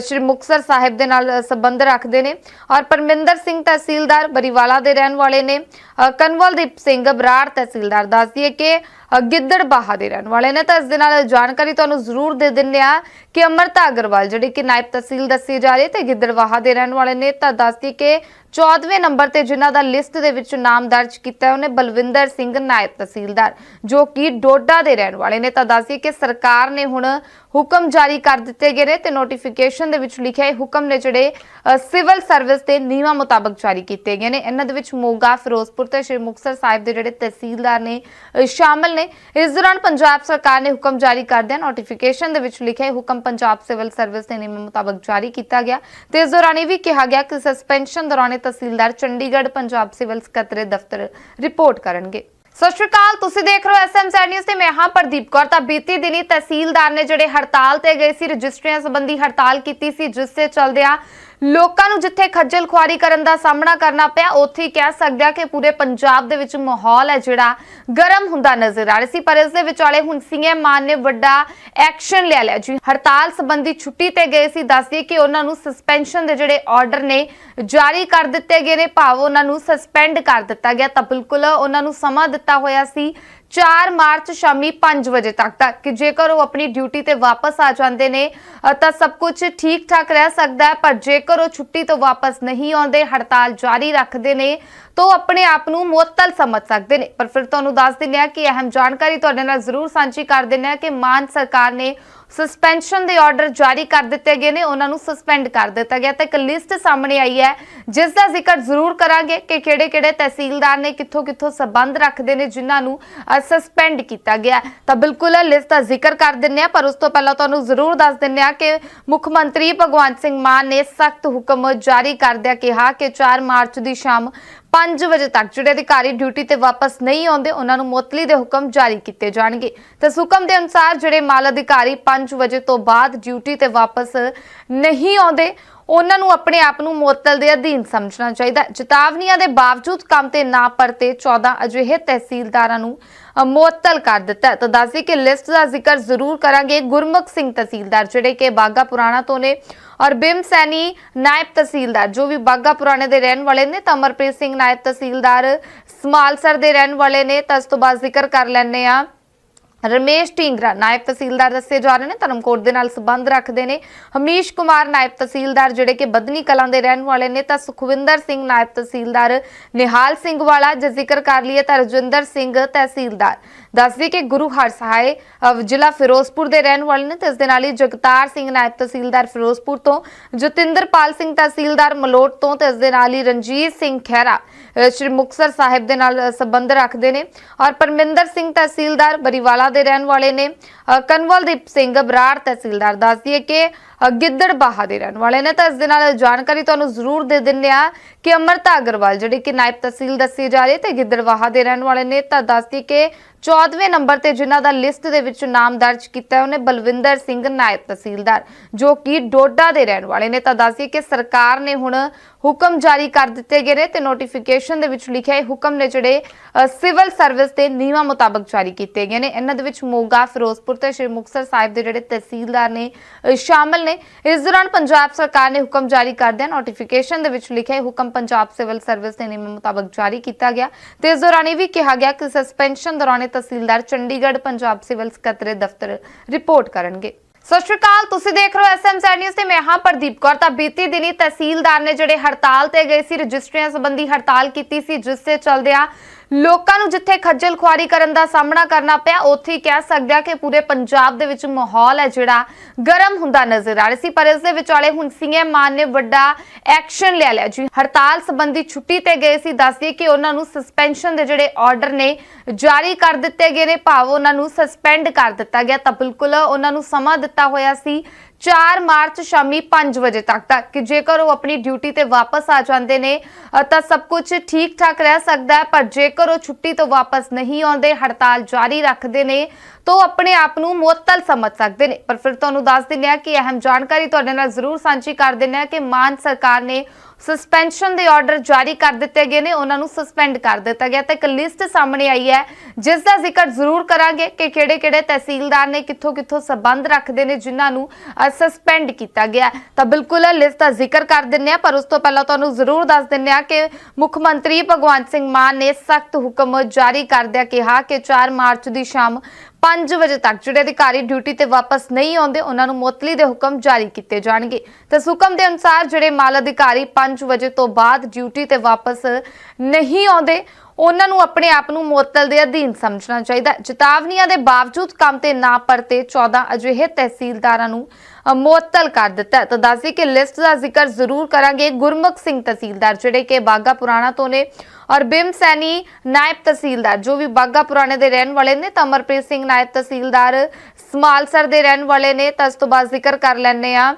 ਸ਼੍ਰੀ ਮੁਕਤਸਰ ਸਾਹਿਬ ਦੇ ਨਾਲ ਅਹ, ਸੰਬੰਧ ਰੱਖਦੇ ਨੇ। ਔਰ ਪਰਮਿੰਦਰ ਸਿੰਘ ਤਹਿਸੀਲਦਾਰ ਬਰੀਵਾਲਾ ਦੇ ਰਹਿਣ ਵਾਲੇ ਨੇ। ਅਹ, ਕਨਵਲਦੀਪ ਸਿੰਘ ਬਰਾੜ ਤਹਿਸੀਲਦਾਰ ਦੱਸਦੀ ਹੈ ਕਿ ਗਿੱਦੜਬਾਹਾ ਦੇ ਰਹਿਣ ਵਾਲੇ ਨੇ। ਤਾਂ ਇਸ ਦੇ ਨਾਲ ਜਾਣਕਾਰੀ ਤੁਹਾਨੂੰ ਜ਼ਰੂਰ ਦੇ ਦਿੰਦੇ ਆ ਕਿ ਅਮਰਤਾ ਅਗਰਵਾਲ, ਜਿਹੜੀ ਕਿ ਨਾਇਬ ਤਹਿਸੀਲ ਦੱਸੀ ਜਾ ਰਹੀ ਤੇ ਗਿੱਦੜਬਾਹਾ ਦੇ ਰਹਿਣ ਵਾਲੇ ਨੇ, ਤਾਂ ਦੱਸਦੀ ਕਿ 14ਵੇਂ ਨੰਬਰ ਤੇ ਜਿਨ੍ਹਾਂ ਦਾ ਲਿਸਟ ਦੇ ਵਿੱਚ ਨਾਮ ਦਰਜ ਕੀਤਾ ਹੈ, ਉਹਨੇ ਬਲਵਿੰਦਰ ਸਿੰਘ, ਨਾਇਬ ਤਹਿਸੀਲਦਾਰ, ਜੋ ਕਿ ਡੋਡਾ ਦੇ ਰਹਿਣ ਵਾਲੇ ਨੇ। ਤਾਂ ਦੱਸਦੀ ਕਿ ਸਰਕਾਰ ਨੇ ਹੁਣ ਹੁਕਮ ਜਾਰੀ ਕਰ ਦਿੱਤੇ ਗਏ ਨੇ ਤੇ ਨੋਟੀਫਿਕੇਸ਼ਨ ਦੇ ਵਿੱਚ ਲਿਖਿਆ ਇਹ ਹੁਕਮ ਨੇ ਜਿਹੜੇ ਸਿਵਲ ਸਰਵਿਸ ਦੇ ਨਿਯਮਾਂ ਮੁਤਾਬਕ ਜਾਰੀ ਕੀਤੇ ਗਏ ਨੇ। ਇਹਨਾਂ ਦੇ ਵਿੱਚ ਮੋਗਾ, ਫਿਰੋਜ਼ਪੁਰ ਤੇ ਸ਼੍ਰੀ ਮੁਕਤਸਰ ਸਾਹਿਬ ਦੇ ਜਿਹੜੇ ਤਹਿਸੀਲਦਾਰ ਨੇ ਸ਼ਾਮਲ ਨੇ। ਇਸ ਦੌਰਾਨ ਪੰਜਾਬ ਸਰਕਾਰ ਨੇ ਹੁਕਮ ਜਾਰੀ ਕਰਦਿਆਂ ਨੋਟੀਫਿਕੇਸ਼ਨ ਦੇ ਵਿੱਚ ਲਿਖਿਆ ਹੁਕਮ ਪੰਜਾਬ ਸਿਵਲ ਸਰਵਿਸ ਦੇ ਨਿਯਮਾਂ ਮੁਤਾਬਕ ਜਾਰੀ ਕੀਤਾ ਗਿਆ ਤੇ ਇਸ ਦੌਰਾਨ ਇਹ ਵੀ ਕਿਹਾ ਗਿਆ ਕਿ ਸਸਪੈਂਸ਼ਨ ਦੌਰਾਨ ਤਹਿਸੀਲਦਾਰ ਚੰਡੀਗੜ੍ਹ ਪੰਜਾਬ ਸਿਵਲ ਸਕੱਤਰੇ ਦਫ਼ਤਰ ਰਿਪੋਰਟ ਕਰਨਗੇ। ਸਤਿ ਸ਼੍ਰੀ ਅਕਾਲ, ਤੁਸੀਂ ਦੇਖ ਰਹੇ ਹੋ ਐਸਐਮਸੀ ਨਿਊਜ਼ ਤੇ ਮੈਂ ਹਾਂ ਪ੍ਰਦੀਪ ਕੌਰ। ਤਾਂ ਬੀਤੀ ਦਿਨੀ ਤਹਿਸੀਲਦਾਰ ਨੇ ਜਿਹੜੇ ਹੜਤਾਲ ਤੇ ਗਏ ਸੀ, ਰਜਿਸਟਰੀਆਂ ਸੰਬੰਧੀ ਹੜਤਾਲ ਕੀਤੀ ਸੀ, ਜਿਸ ਦੇ ਚਲਦਿਆਂ ਲੋਕਾਂ ਨੂੰ ਜਿੱਥੇ ਖੱਜਲ ਖੁਆਰੀ ਕਰਨ ਦਾ ਸਾਹਮਣਾ ਕਰਨਾ ਪਿਆ, ਉੱਥੇ ਹੀ ਕਹਿ ਸਕਦੇ ਆ ਕਿ ਪੂਰੇ ਪੰਜਾਬ ਦੇ ਵਿੱਚ ਮਾਹੌਲ ਹੈ ਜਿਹੜਾ ਗਰਮ ਹੁੰਦਾ ਨਜ਼ਰ ਆ ਰਿਹਾ ਸੀ, ਪਰ ਇਸ ਦੇ ਵਿਚਾਲੇ ਹੁਣ ਸੀਐਮ ਮਾਨ ਨੇ ਵੱਡਾ ਐਕਸ਼ਨ ਲੈ ਲਿਆ। ਜੀ, ਹੜਤਾਲ ਸੰਬੰਧੀ ਛੁੱਟੀ ਤੇ ਗਏ ਸੀ ਦੱਸਦੀ ਕਿ ਉਹਨਾਂ ਨੂੰ ਸਸਪੈਂਸ਼ਨ ਦੇ ਜਿਹੜੇ ਆਰਡਰ ਨੇ ਜਾਰੀ ਕਰ ਦਿੱਤੇ ਗਏ ਨੇ, ਭਾਵ ਉਹਨਾਂ ਨੂੰ ਸਸਪੈਂਡ ਕਰ ਦਿੱਤਾ ਗਿਆ, ਤਾਂ ਬਿਲਕੁਲ ਉਹਨਾਂ ਨੂੰ ਸਮਾਂ ਦਿੱਤਾ ਹੋਇਆ ਸੀ। 4 ਮਾਰਚ ਸ਼ਾਮੀ 5 ਵਜੇ ਤੱਕ ਦਾ ਕਿ ਜੇਕਰ ਉਹ ਆਪਣੀ ਡਿਊਟੀ ਤੇ ਵਾਪਸ ਆ ਜਾਂਦੇ ਨੇ ਤਾਂ ਸਭ ਕੁਝ ਠੀਕ ਠਾਕ ਰਹਿ ਸਕਦਾ ਹੈ, ਪਰ ਜੇਕਰ ਉਹ ਛੁੱਟੀ ਤੋਂ ਵਾਪਸ ਨਹੀਂ ਆਉਂਦੇ, ਹੜਤਾਲ ਜਾਰੀ ਰੱਖਦੇ ਨੇ, ਤਾਂ ਉਹ ਆਪਣੇ ਆਪ ਨੂੰ ਮੁਅੱਤਲ ਸਮਝ ਸਕਦੇ ਨੇ। ਪਰ ਫਿਰ ਤੁਹਾਨੂੰ ਦੱਸ ਦਿੰਦੇ ਹਾਂ ਕਿ ਅਹਿਮ ਜਾਣਕਾਰੀ ਤੁਹਾਡੇ ਨਾਲ ਜ਼ਰੂਰ ਸਾਂਝੀ ਕਰ ਦਿੰਦੇ ਹਾਂ ਕਿ ਮਾਨ ਸਰਕਾਰ ਨੇ ਸਸਪੈਂਸ਼ਨ ਦੇ ਆਰਡਰ ਜਾਰੀ ਕਰ ਦਿੱਤੇ ਗਏ ਨੇ, ਉਹਨਾਂ ਨੂੰ ਸਸਪੈਂਡ ਕਰ ਦਿੱਤਾ ਗਿਆ। ਤੇ ਇੱਕ ਲਿਸਟ ਸਾਹਮਣੇ ਆਈ ਹੈ, ਜਿਸ ਦਾ ਜ਼ਿਕਰ ਜ਼ਰੂਰ ਕਰਾਂਗੇ ਕਿ ਕਿਹੜੇ-ਕਿਹੜੇ ਤਹਿਸੀਲਦਾਰ ਨੇ ਕਿੱਥੋਂ-ਕਿੱਥੋਂ ਸਬੰਧ ਰੱਖਦੇ ਨੇ, ਜਿਨ੍ਹਾਂ ਨੂੰ ਸਸਪੈਂਡ ਕੀਤਾ ਗਿਆ। ਤਾਂ ਬਿਲਕੁਲ ਲਿਸਟ ਦਾ ਜ਼ਿਕਰ ਕਰ ਦਿੰਨੇ ਆ ਪਰ ਉਸ ਤੋਂ ਪਹਿਲਾਂ ਤੁਹਾਨੂੰ ਜ਼ਰੂਰ ਦੱਸ ਦਿੰਨੇ ਆ ਕਿ ਮੁੱਖ ਮੰਤਰੀ ਭਗਵੰਤ ਸਿੰਘ ਮਾਨ ਨੇ ਸਖਤ ਹੁਕਮ ਜਾਰੀ ਕਰਦਿਆਂ ਕਿਹਾ ਕਿ 4 ਮਾਰਚ ਦੀ ਸ਼ਾਮ 5 ਵਜੇ ਤੱਕ ਜਿਹੜੇ ਅਧਿਕਾਰੀ ਡਿਊਟੀ ਤੇ ਵਾਪਸ ਨਹੀਂ ਆਉਂਦੇ, ਉਹਨਾਂ ਨੂੰ ਮੁਅੱਤਲੀ ਦੇ ਹੁਕਮ ਜਾਰੀ ਕੀਤੇ ਜਾਣਗੇ। ਤੇ ਹੁਕਮ ਦੇ ਅਨੁਸਾਰ ਜਿਹੜੇ ਮਾਲ ਅਧਿਕਾਰੀ 5 ਵਜੇ ਤੋਂ ਬਾਅਦ ਡਿਊਟੀ ਤੇ ਵਾਪਸ ਨਹੀਂ ਆਉਂਦੇ, ਉਹਨਾਂ ਨੂੰ ਆਪਣੇ ਆਪ ਨੂੰ ਮੁਅੱਤਲ ਦੇ ਅਧੀਨ ਸਮਝਣਾ ਚਾਹੀਦਾ ਚੇਤਾਵਨੀਆਂ ਦੇ ਬਾਵਜੂਦ ਕੰਮ ਤੇ ਨਾ ਪਰਤੇ 14 ਅਜਿਹੇ ਤਹਿਸੀਲਦਾਰਾਂ ਨੂੰ ਮੁਅੱਤਲ ਕਰ ਦਿੱਤਾ ਹੈ। ਤਾਂ ਦੱਸੀ ਕਿ ਲਿਸਟ ਦਾ ਜ਼ਿਕਰ ਜ਼ਰੂਰ ਕਰਾਂਗੇ ਗੁਰਮੁਖ ਸਿੰਘ ਤਹਿਸੀਲਦਾਰ, ਜਿਹੜੇ ਕਿ ਬਾਗਾ ਪੁਰਾਣਾ ਤੋਂ ਨੇ, ਔਰ ਬਿਮ ਸੈਣੀ ਨਾਇਬ ਤਹਿਸੀਲਦਾਰ, ਜੋ ਵੀ ਬਾਗਾ ਪੁਰਾਣੇ ਦੇ ਰਹਿਣ ਵਾਲੇ ਨੇ, ਤਾਂ ਅਮਰਪ੍ਰੀਤ ਸਿੰਘ ਨਾਇਬ ਤਹਿਸੀਲਦਾਰ ਸਮਾਲਸਰ ਦੇ ਰਹਿਣ ਵਾਲੇ ਨੇ, ਤਾਂ ਇਸ ਤੋਂ ਬਾਅਦ ਜ਼ਿਕਰ ਕਰ ਲੈਣੇ ਆ ਰਮੇਸ਼ ਢੀਂਗਰਾ ਨਾਇਬ ਤਹਿਸੀਲਦਾਰ ਦੱਸੇ ਜਾ ਰਹੇ ਨੇ। ਧਰਮਕੋਟ ਦੇ ਨਾਲ ਸੰਬੰਧ ਰੱਖਦੇ ਨੇ। ਹਮੀਸ਼ ਕੁਮਾਰ ਨਾਇਬ ਤਹਿਸੀਲਦਾਰ ਜਿਹੜੇ ਕਿ ਬਦਨੀ ਕਲਾਂ ਦੇ ਰਹਿਣ ਵਾਲੇ ਨੇ ਤਾਂ ਸੁਖਵਿੰਦਰ ਸਿੰਘ ਨਾਇਬ ਤਹਿਸੀਲਦਾਰ ਨਿਹਾਲ ਸਿੰਘ ਵਾਲਾ ਜੇ ਜ਼ਿਕਰ ਕਰ ਲਈਏ ਤਾਂ ਰਜਿੰਦਰ ਸਿੰਘ ਤਹਿਸੀਲਦਾਰ। ਦੱਸਦੀ ਕਿ ਗੁਰੂ ਹਰਸਹਾਏ ਅਹ, ਜ਼ਿਲ੍ਹਾ ਫਿਰੋਜ਼ਪੁਰ ਦੇ ਰਹਿਣ ਵਾਲੇ ਨੇ ਤੇ ਇਸ ਦੇ ਨਾਲ ਹੀ ਜਗਤਾਰ ਸਿੰਘ ਨਾਇਬ ਤਹਿਸੀਲਦਾਰ ਫਿਰੋਜ਼ਪੁਰ ਤੋਂ ਜਤਿੰਦਰਪਾਲ ਸਿੰਘ ਤਹਿਸੀਲਦਾਰ ਮਲੋਟ ਤੋਂ ਤੇ ਇਸ ਦੇ ਨਾਲ ਹੀ ਰਣਜੀਤ ਸਿੰਘ ਖਹਿਰਾ ਸ਼੍ਰੀ ਮੁਕਤਸਰ ਸਾਹਿਬ ਦੇ ਨਾਲ ਸੰਬੰਧ ਰੱਖਦੇ ਨੇ। ਔਰ ਪਰਮਿੰਦਰ ਸਿੰਘ ਤਹਿਸੀਲਦਾਰ ਬਰੀਵਾਲਾ ਦੇ ਰਹਿਣ ਵਾਲੇ ਨੇ। ਅਹ, ਕਨਵਲਦੀਪ ਸਿੰਘ ਬਰਾੜ ਤਹਿਸੀਲਦਾਰ ਦੱਸਦੀ ਹੈ ਕਿ ਗਿੱਦੜਬਾਹਾ ਦੇ ਰਹਿਣ ਵਾਲੇ ਨੇ। ਤਾਂ ਇਸ ਦੇ ਨਾਲ ਜਾਣਕਾਰੀ ਤੁਹਾਨੂੰ ਜ਼ਰੂਰ ਦੇ ਦਿੰਦੇ ਆ ਕਿ ਅਮਰਤਾ ਅਗਰਵਾਲ, ਜਿਹੜੀ ਕਿ ਨਾਇਬ ਤਹਿਸੀਲ ਦੱਸੀ ਜਾ ਰਹੀ ਤੇ ਗਿੱਦੜਬਾਹਾ ਦੇ ਰਹਿਣ ਵਾਲੇ ਨੇ, ਤਾਂ ਦੱਸਦੀ ਕਿ 14ਵੇਂ ਨੰਬਰ ਤੇ ਜਿਨ੍ਹਾਂ ਦਾ ਲਿਸਟ ਦੇ ਵਿੱਚ ਨਾਮ ਦਰਜ ਕੀਤਾ ਉਹਨੇ ਬਲਵਿੰਦਰ ਸਿੰਘ ਨਾਇਬ ਤਹਿਸੀਲਦਾਰ, ਜੋ ਕਿ ਡੋਡਾ ਦੇ ਰਹਿਣ ਵਾਲੇ ਨੇ। ਤਾਂ ਦੱਸਦੀ ਕਿ ਸਰਕਾਰ ਨੇ ਹੁਣ ਹੁਕਮ ਜਾਰੀ ਕਰ ਦਿੱਤੇ ਗਏ ਨੇ ਤੇ ਨੋਟੀਫਿਕੇਸ਼ਨ ਦੇ ਵਿੱਚ ਲਿਖਿਆ ਇਹ ਹੁਕਮ ਨੇ ਜਿਹੜੇ ਸਿਵਲ ਸਰਵਿਸ ਦੇ ਨਿਯਮਾਂ ਮੁਤਾਬਕ ਜਾਰੀ ਕੀਤੇ ਗਏ ਨੇ। ਇਹਨਾਂ ਦੇ ਵਿੱਚ ਮੋਗਾ, ਫਿਰੋਜ਼ਪੁਰ ਤੇ ਸ਼੍ਰੀ ਮੁਕਤਸਰ ਸਾਹਿਬ ਦੇ ਜਿਹੜੇ ਤਹਿਸੀਲਦਾਰ ਨੇ ਸ਼ਾਮਲ ਨੇ। ਇਸ ਦੌਰਾਨ ਪੰਜਾਬ ਸਰਕਾਰ ਨੇ ਹੁਕਮ ਜਾਰੀ ਕਰਦਿਆਂ ਨੋਟੀਫਿਕੇਸ਼ਨ ਦੇ ਵਿੱਚ ਲਿਖਿਆ ਹੁਕਮ ਪੰਜਾਬ ਸਿਵਲ ਸਰਵਿਸ ਦੇ ਨਿਯਮਾਂ ਮੁਤਾਬਕ ਜਾਰੀ ਕੀਤਾ ਗਿਆ ਤੇ ਇਸ ਦੌਰਾਨ ਇਹ ਵੀ ਕਿਹਾ ਗਿਆ ਕਿ ਸਸਪੈਂਸ਼ਨ ਦੌਰਾਨ ਤਹਿਸੀਲਦਾਰ ਚੰਡੀਗੜ੍ਹ ਪੰਜਾਬ ਸਿਵਲ ਸਕੱਤਰੇ ਦਫ਼ਤਰ ਰਿਪੋਰਟ ਕਰਨਗੇ। ਸਤਿ ਸ਼੍ਰੀ ਅਕਾਲ, ਤੁਸੀਂ ਦੇਖ ਰਹੇ ਹੋ ਐਸਐਮਸੀ ਨਿਊਜ਼ ਤੇ ਮੈਂ ਹਾਂ ਪ੍ਰਦੀਪ ਕੌਰ। ਤਾਂ ਬੀਤੀ ਦਿਨੀ ਤਹਿਸੀਲਦਾਰ ਨੇ ਜਿਹੜੇ ਹੜਤਾਲ ਤੇ ਗਏ ਸੀ, ਰਜਿਸਟਰੀਆਂ ਸੰਬੰਧੀ ਹੜਤਾਲ ਕੀਤੀ ਸੀ, ਜਿਸ ਦੇ ਚਲਦਿਆਂ ਲੋਕਾਂ ਨੂੰ ਜਿੱਥੇ ਖੱਜਲ ਖੁਆਰੀ ਕਰਨ ਦਾ ਸਾਹਮਣਾ ਕਰਨਾ ਪਿਆ, ਉੱਥੇ ਹੀ ਕਹਿ ਸਕਦੇ ਆ ਕਿ ਪੂਰੇ ਪੰਜਾਬ ਦੇ ਵਿੱਚ ਮਾਹੌਲ ਹੈ ਜਿਹੜਾ ਗਰਮ ਹੁੰਦਾ ਨਜ਼ਰ ਆ ਰਿਹਾ ਸੀ, ਪਰ ਇਸ ਦੇ ਵਿਚਾਲੇ ਹੁਣ ਸੀਐਮ ਮਾਨ ਨੇ ਵੱਡਾ ਐਕਸ਼ਨ ਲੈ ਲਿਆ। ਜੀ, ਹੜਤਾਲ ਸੰਬੰਧੀ ਛੁੱਟੀ ਤੇ ਗਏ ਸੀ ਦੱਸਦੀ ਕਿ ਉਹਨਾਂ ਨੂੰ ਸਸਪੈਂਸ਼ਨ ਦੇ ਜਿਹੜੇ ਆਰਡਰ ਨੇ ਜਾਰੀ ਕਰ ਦਿੱਤੇ ਗਏ ਨੇ, ਭਾਵ ਉਹਨਾਂ ਨੂੰ ਸਸਪੈਂਡ ਕਰ ਦਿੱਤਾ ਗਿਆ, ਤਾਂ ਬਿਲਕੁਲ ਉਹਨਾਂ ਨੂੰ ਸਮਾਂ ਦਿੱਤਾ ਹੋਇਆ ਸੀ। 4 ਮਾਰਚ ਸ਼ਾਮੀ 5 ਵਜੇ ਤੱਕ ਦਾ ਕਿ ਜੇਕਰ ਉਹ ਆਪਣੀ ਡਿਊਟੀ ਤੇ ਵਾਪਸ ਆ ਜਾਂਦੇ ਨੇ ਤਾਂ ਸਭ ਕੁਝ ਠੀਕ ਠਾਕ ਰਹਿ ਸਕਦਾ ਹੈ, ਪਰ ਜੇਕਰ ਉਹ ਛੁੱਟੀ ਤੋਂ ਵਾਪਸ ਨਹੀਂ ਆਉਂਦੇ, ਹੜਤਾਲ ਜਾਰੀ ਰੱਖਦੇ ਨੇ, ਤਾਂ ਉਹ ਆਪਣੇ ਆਪ ਨੂੰ ਮੁਅੱਤਲ ਸਮਝ ਸਕਦੇ ਨੇ। ਪਰ ਫਿਰ ਤੁਹਾਨੂੰ ਦੱਸ ਦਿੰਦੇ ਹਾਂ ਕਿ ਅਹਿਮ ਜਾਣਕਾਰੀ ਤੁਹਾਡੇ ਨਾਲ ਜ਼ਰੂਰ ਸਾਂਝੀ ਕਰ ਦਿੰਦੇ ਹਾਂ ਕਿ ਮਾਨ ਸਰਕਾਰ ਨੇ ਸਸਪੈਂਸ਼ਨ ਦੇ ਆਰਡਰ ਜਾਰੀ ਕਰ ਦਿੱਤੇ ਗਏ ਨੇ, ਉਹਨਾਂ ਨੂੰ ਸਸਪੈਂਡ ਕਰ ਦਿੱਤਾ ਗਿਆ। ਤੇ ਇੱਕ ਲਿਸਟ ਸਾਹਮਣੇ ਆਈ ਹੈ, ਜਿਸ ਦਾ ਜ਼ਿਕਰ ਜ਼ਰੂਰ ਕਰਾਂਗੇ ਕਿ ਕਿਹੜੇ-ਕਿਹੜੇ ਤਹਿਸੀਲਦਾਰ ਨੇ ਕਿੱਥੋਂ-ਕਿੱਥੋਂ ਸਬੰਧ ਰੱਖਦੇ ਨੇ, ਜਿਨ੍ਹਾਂ ਨੂੰ ਸਸਪੈਂਡ ਕੀਤਾ ਗਿਆ। ਤਾਂ ਬਿਲਕੁਲ ਲਿਸਟ ਦਾ ਜ਼ਿਕਰ ਕਰ ਦਿੰਨੇ ਆ ਪਰ ਉਸ ਤੋਂ ਪਹਿਲਾਂ ਤੁਹਾਨੂੰ ਜ਼ਰੂਰ ਦੱਸ ਦਿੰਨੇ ਆ ਕਿ ਮੁੱਖ ਮੰਤਰੀ ਭਗਵੰਤ ਸਿੰਘ ਮਾਨ ਨੇ ਸਖਤ ਹੁਕਮ ਜਾਰੀ ਕਰਦਿਆਂ ਕਿਹਾ ਕਿ 4 ਮਾਰਚ ਦੀ ਸ਼ਾਮ 5 ਵਜੇ ਤੱਕ ਜਿਹੜੇ ਅਧਿਕਾਰੀ ਡਿਊਟੀ ਤੇ ਵਾਪਸ ਨਹੀਂ ਆਉਂਦੇ, ਉਹਨਾਂ ਨੂੰ ਮੁਅੱਤਲੀ ਦੇ ਹੁਕਮ ਜਾਰੀ ਕੀਤੇ ਜਾਣਗੇ। ਤੇ ਹੁਕਮ ਦੇ ਅਨੁਸਾਰ ਜਿਹੜੇ ਮਾਲ ਅਧਿਕਾਰੀ 5 ਵਜੇ ਤੋਂ ਬਾਅਦ ਡਿਊਟੀ ਤੇ ਵਾਪਸ ਨਹੀਂ ਆਉਂਦੇ ਉਹਨਾਂ ਨੂੰ ਆਪਣੇ ਆਪ ਨੂੰ ਮੁਅੱਤਲ ਦੇ ਅਧੀਨ ਸਮਝਣਾ ਚਾਹੀਦਾ ਹੈ। ਚੇਤਾਵਨੀਆਂ ਦੇ ਬਾਵਜੂਦ ਕੰਮ ਤੇ ਨਾ ਪਰਤੇ 14 ਅਜਿਹੇ ਤਹਿਸੀਲਦਾਰਾਂ ਨੂੰ ਮੁਅੱਤਲ ਕਰ ਦਿੱਤਾ ਹੈ। ਤਾਂ ਦੱਸੀ ਕਿ ਲਿਸਟ ਦਾ ਜ਼ਿਕਰ ਜ਼ਰੂਰ ਕਰਾਂਗੇ ਗੁਰਮੁਖ ਸਿੰਘ ਤਹਿਸੀਲਦਾਰ, ਜਿਹੜੇ ਕਿ ਬਾਗਾ ਪੁਰਾਣਾ ਤੋਂ ਨੇ, ਔਰ ਬਿਮ ਸੈਣੀ ਨਾਇਬ ਤਹਿਸੀਲਦਾਰ, ਜੋ ਵੀ ਬਾਗਾ ਪੁਰਾਣੇ ਦੇ ਰਹਿਣ ਵਾਲੇ ਨੇ, ਤਾਂ ਅਮਰਪ੍ਰੀਤ ਸਿੰਘ ਨਾਇਬ ਤਹਿਸੀਲਦਾਰ ਸਮਾਲਸਰ ਦੇ ਰਹਿਣ ਵਾਲੇ ਨੇ, ਤਾਂ ਇਸ ਤੋਂ ਬਾਅਦ ਜ਼ਿਕਰ ਕਰ ਲੈਣੇ ਆ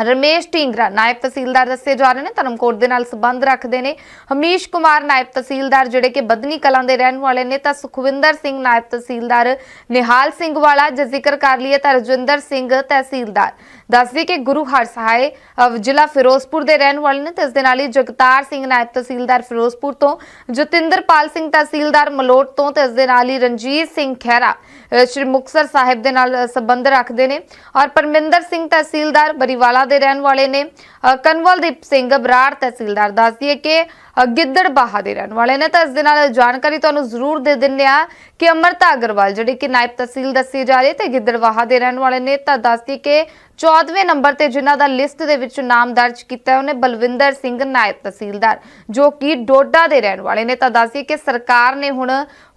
ਰਮੇਸ਼ ਢੀਂਗਰਾ ਨਾਇਬ ਤਹਿਸੀਲਦਾਰ ਦੱਸੇ ਜਾ ਰਹੇ ਨੇ ਧਰਮਕੋਟ ਦੇ ਨਾਲ ਸੰਬੰਧ ਰੱਖਦੇ ਨੇ ਹਮੀਸ਼ ਕੁਮਾਰ ਨਾਇਬ ਤਹਿਸੀਲਦਾਰ ਜਿਹੜੇ ਕਿ ਬਦਨੀ ਕਲਾਂ ਦੇ ਰਹਿਣ ਵਾਲੇ ਨੇ ਤਾਂ ਸੁਖਵਿੰਦਰ ਸਿੰਘ ਨਾਇਬ ਤਹਿਸੀਲਦਾਰ ਨਿਹਾਲ ਸਿੰਘ ਵਾਲਾ ਜੇ ਜ਼ਿਕਰ ਕਰ ਲਈਏ ਤਾਂ ਰਜਿੰਦਰ ਸਿੰਘ ਤਹਿਸੀਲਦਾਰ ਦੱਸਦੀ ਕਿ ਗੁਰੂ ਹਰਸਹਾਏ ਅਹ, ਜ਼ਿਲ੍ਹਾ ਫਿਰੋਜ਼ਪੁਰ ਦੇ ਰਹਿਣ ਵਾਲੇ ਨੇ ਤੇ ਇਸ ਦੇ ਨਾਲ ਹੀ ਜਗਤਾਰ ਸਿੰਘ ਨਾਇਬ ਤਹਿਸੀਲਦਾਰ ਫਿਰੋਜ਼ਪੁਰ ਤੋਂ ਜਤਿੰਦਰਪਾਲ ਸਿੰਘ ਤਹਿਸੀਲਦਾਰ ਮਲੋਟ ਤੋਂ ਤੇ ਇਸ ਦੇ ਨਾਲ ਹੀ ਰਣਜੀਤ ਸਿੰਘ ਖਹਿਰਾ ਅਹ, ਸ਼੍ਰੀ ਮੁਕਤਸਰ ਸਾਹਿਬ ਦੇ ਨਾਲ ਅਹ, ਸੰਬੰਧ ਰੱਖਦੇ ਨੇ ਔਰ ਪਰਮਿੰਦਰ ਸਿੰਘ ਤਹਿਸੀਲਦਾਰ ਬਰੀਵਾਲਾ ਦੇ ਰਹਿਣ ਵਾਲੇ ਨੇ ਅਹ, ਕਨਵਲਦੀਪ ਸਿੰਘ ਬਰਾੜ ਤਹਿਸੀਲਦਾਰ ਦੱਸਦੀ ਹੈ ਕਿ ਅਹ, ਗਿੱਦੜਬਾਹਾ ਦੇ ਰਹਿਣ ਵਾਲੇ ਨੇ। ਤਾਂ ਇਸ ਦੇ ਨਾਲ ਜਾਣਕਾਰੀ ਤੁਹਾਨੂੰ ਜ਼ਰੂਰ ਦੇ ਦਿੰਦੇ ਆ ਕਿ ਅਮਰਤਾ ਅਗਰਵਾਲ ਜਿਹੜੀ ਕਿ ਨਾਇਬ ਤਹਿਸੀਲ ਦੱਸੀ ਜਾ ਰਹੀ ਤੇ ਗਿੱਦੜਬਾਹਾ ਦੇ ਰਹਿਣ ਵਾਲੇ ਨੇ ਤਾਂ ਦੱਸਦੀ ਕਿ 14ਵੇਂ ਨੰਬਰ ਤੇ ਜਿਨ੍ਹਾਂ ਦਾ ਲਿਸਟ ਦੇ ਵਿੱਚ ਨਾਮ ਦਰਜ ਕੀਤਾ ਉਹਨੇ ਬਲਵਿੰਦਰ ਸਿੰਘ ਨਾਇਬ ਤਹਿਸੀਲਦਾਰ ਜੋ ਕਿ ਡੋਡਾ ਦੇ ਰਹਿਣ ਵਾਲੇ ਨੇ। ਤਾਂ ਦੱਸਦੀ ਕਿ ਸਰਕਾਰ ਨੇ ਹੁਣ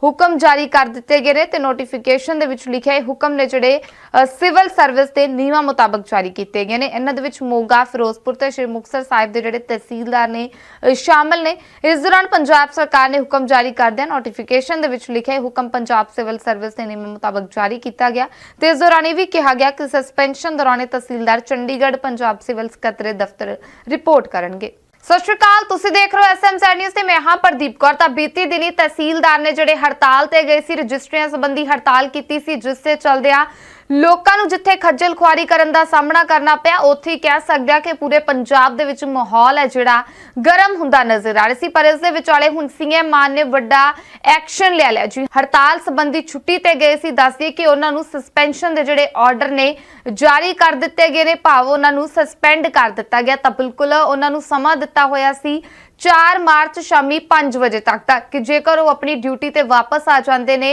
ਹੁਕਮ ਜਾਰੀ ਕਰ ਦਿੱਤੇ ਗਏ ਨੇ ਤੇ ਨੋਟੀਫਿਕੇਸ਼ਨ ਦੇ ਵਿੱਚ ਲਿਖਿਆ ਇਹ ਹੁਕਮ ਨੇ ਜਿਹੜੇ ਸਿਵਲ ਸਰਵਿਸ ਦੇ ਨਿਯਮਾਂ ਮੁਤਾਬਕ ਜਾਰੀ ਕੀਤੇ ਗਏ ਨੇ। ਇਹਨਾਂ ਦੇ ਵਿੱਚ ਮੋਗਾ ਫਿਰੋਜ਼ਪੁਰ ਤੇ ਸ਼੍ਰੀ ਮੁਕਤਸਰ ਸਾਹਿਬ ਦੇ ਜਿਹੜੇ ਤਹਿਸੀਲਦਾਰ ਨੇ ਸ਼ਾਮਲ ਨੇ। ਇਸ ਦੌਰਾਨ ਪੰਜਾਬ ਸਰਕਾਰ ਨੇ ਹੁਕਮ ਜਾਰੀ ਕਰਦਿਆਂ ਨੋਟੀਫਿਕੇਸ਼ਨ ਦੇ ਵਿੱਚ ਲਿਖਿਆ ਹੁਕਮ ਪੰਜਾਬ ਸਿਵਲ ਸਰਵਿਸ ਦੇ ਨਿਯਮਾਂ ਮੁਤਾਬਕ ਜਾਰੀ ਕੀਤਾ ਗਿਆ। ਤੇ ਇਸ ਦੌਰਾਨ ਇਹ ਵੀ ਕਿਹਾ ਗਿਆ ਕਿ ਸਸਪੈਂਸ਼ਨ ਦੌਰਾਨ ਤਹਿਸੀਲਦਾਰ ਚੰਡੀਗੜ੍ਹ, ਪੰਜਾਬ ਸਿਵਲ ਸਕੱਤਰੇ ਦਫ਼ਤਰ ਰਿਪੋਰਟ ਕਰਨਗੇ। ਸਤਿ ਸ਼੍ਰੀ ਅਕਾਲ, ਤੁਸੀਂ ਦੇਖ ਰਹੇ ਹੋ ਐਸਐਮਸੀ ਨਿਊਜ਼ ਤੇ ਮੈਂ ਹਾਂ ਪ੍ਰਦੀਪ ਕੌਰ। ਤਾਂ ਬੀਤੀ ਦਿਨੀ ਤਹਿਸੀਲਦਾਰ ਨੇ ਜਿਹੜੇ ਹੜਤਾਲ ਤੇ ਗਏ ਸੀ, ਰਜਿਸਟਰੀਆਂ ਸੰਬੰਧੀ ਹੜਤਾਲ ਕੀਤੀ ਸੀ, ਜਿਸ ਦੇ ਚਲਦਿਆਂ ਲੋਕਾਂ ਨੂੰ ਜਿੱਥੇ ਖੱਜਲ ਖੁਆਰੀ ਕਰਨ ਦਾ ਸਾਹਮਣਾ ਕਰਨਾ ਪਿਆ, ਉੱਥੇ ਹੀ ਕਹਿ ਸਕਦੇ ਆ ਕਿ ਪੂਰੇ ਪੰਜਾਬ ਦੇ ਵਿੱਚ ਮਾਹੌਲ ਹੈ ਜਿਹੜਾ ਗਰਮ ਹੁੰਦਾ ਨਜ਼ਰ ਆ ਰਿਹਾ ਸੀ, ਪਰ ਇਸ ਦੇ ਵਿਚਾਲੇ ਹੁਣ ਸੀਐਮ ਮਾਨ ਨੇ ਵੱਡਾ ਐਕਸ਼ਨ ਲੈ ਲਿਆ। ਜੀ, ਹੜਤਾਲ ਸੰਬੰਧੀ ਛੁੱਟੀ ਤੇ ਗਏ ਸੀ ਦੱਸਦੀ ਕਿ ਉਹਨਾਂ ਨੂੰ ਸਸਪੈਂਸ਼ਨ ਦੇ ਜਿਹੜੇ ਆਰਡਰ ਨੇ ਜਾਰੀ ਕਰ ਦਿੱਤੇ ਗਏ ਨੇ, ਭਾਵ ਉਹਨਾਂ ਨੂੰ ਸਸਪੈਂਡ ਕਰ ਦਿੱਤਾ ਗਿਆ, ਤਾਂ ਬਿਲਕੁਲ ਉਹਨਾਂ ਨੂੰ ਸਮਾਂ ਦਿੱਤਾ ਹੋਇਆ ਸੀ। 4 ਮਾਰਚ ਸ਼ਾਮੀ 5 ਵਜੇ ਤੱਕ ਦਾ ਕਿ ਜੇਕਰ ਉਹ ਆਪਣੀ ਡਿਊਟੀ ਤੇ ਵਾਪਸ ਆ ਜਾਂਦੇ ਨੇ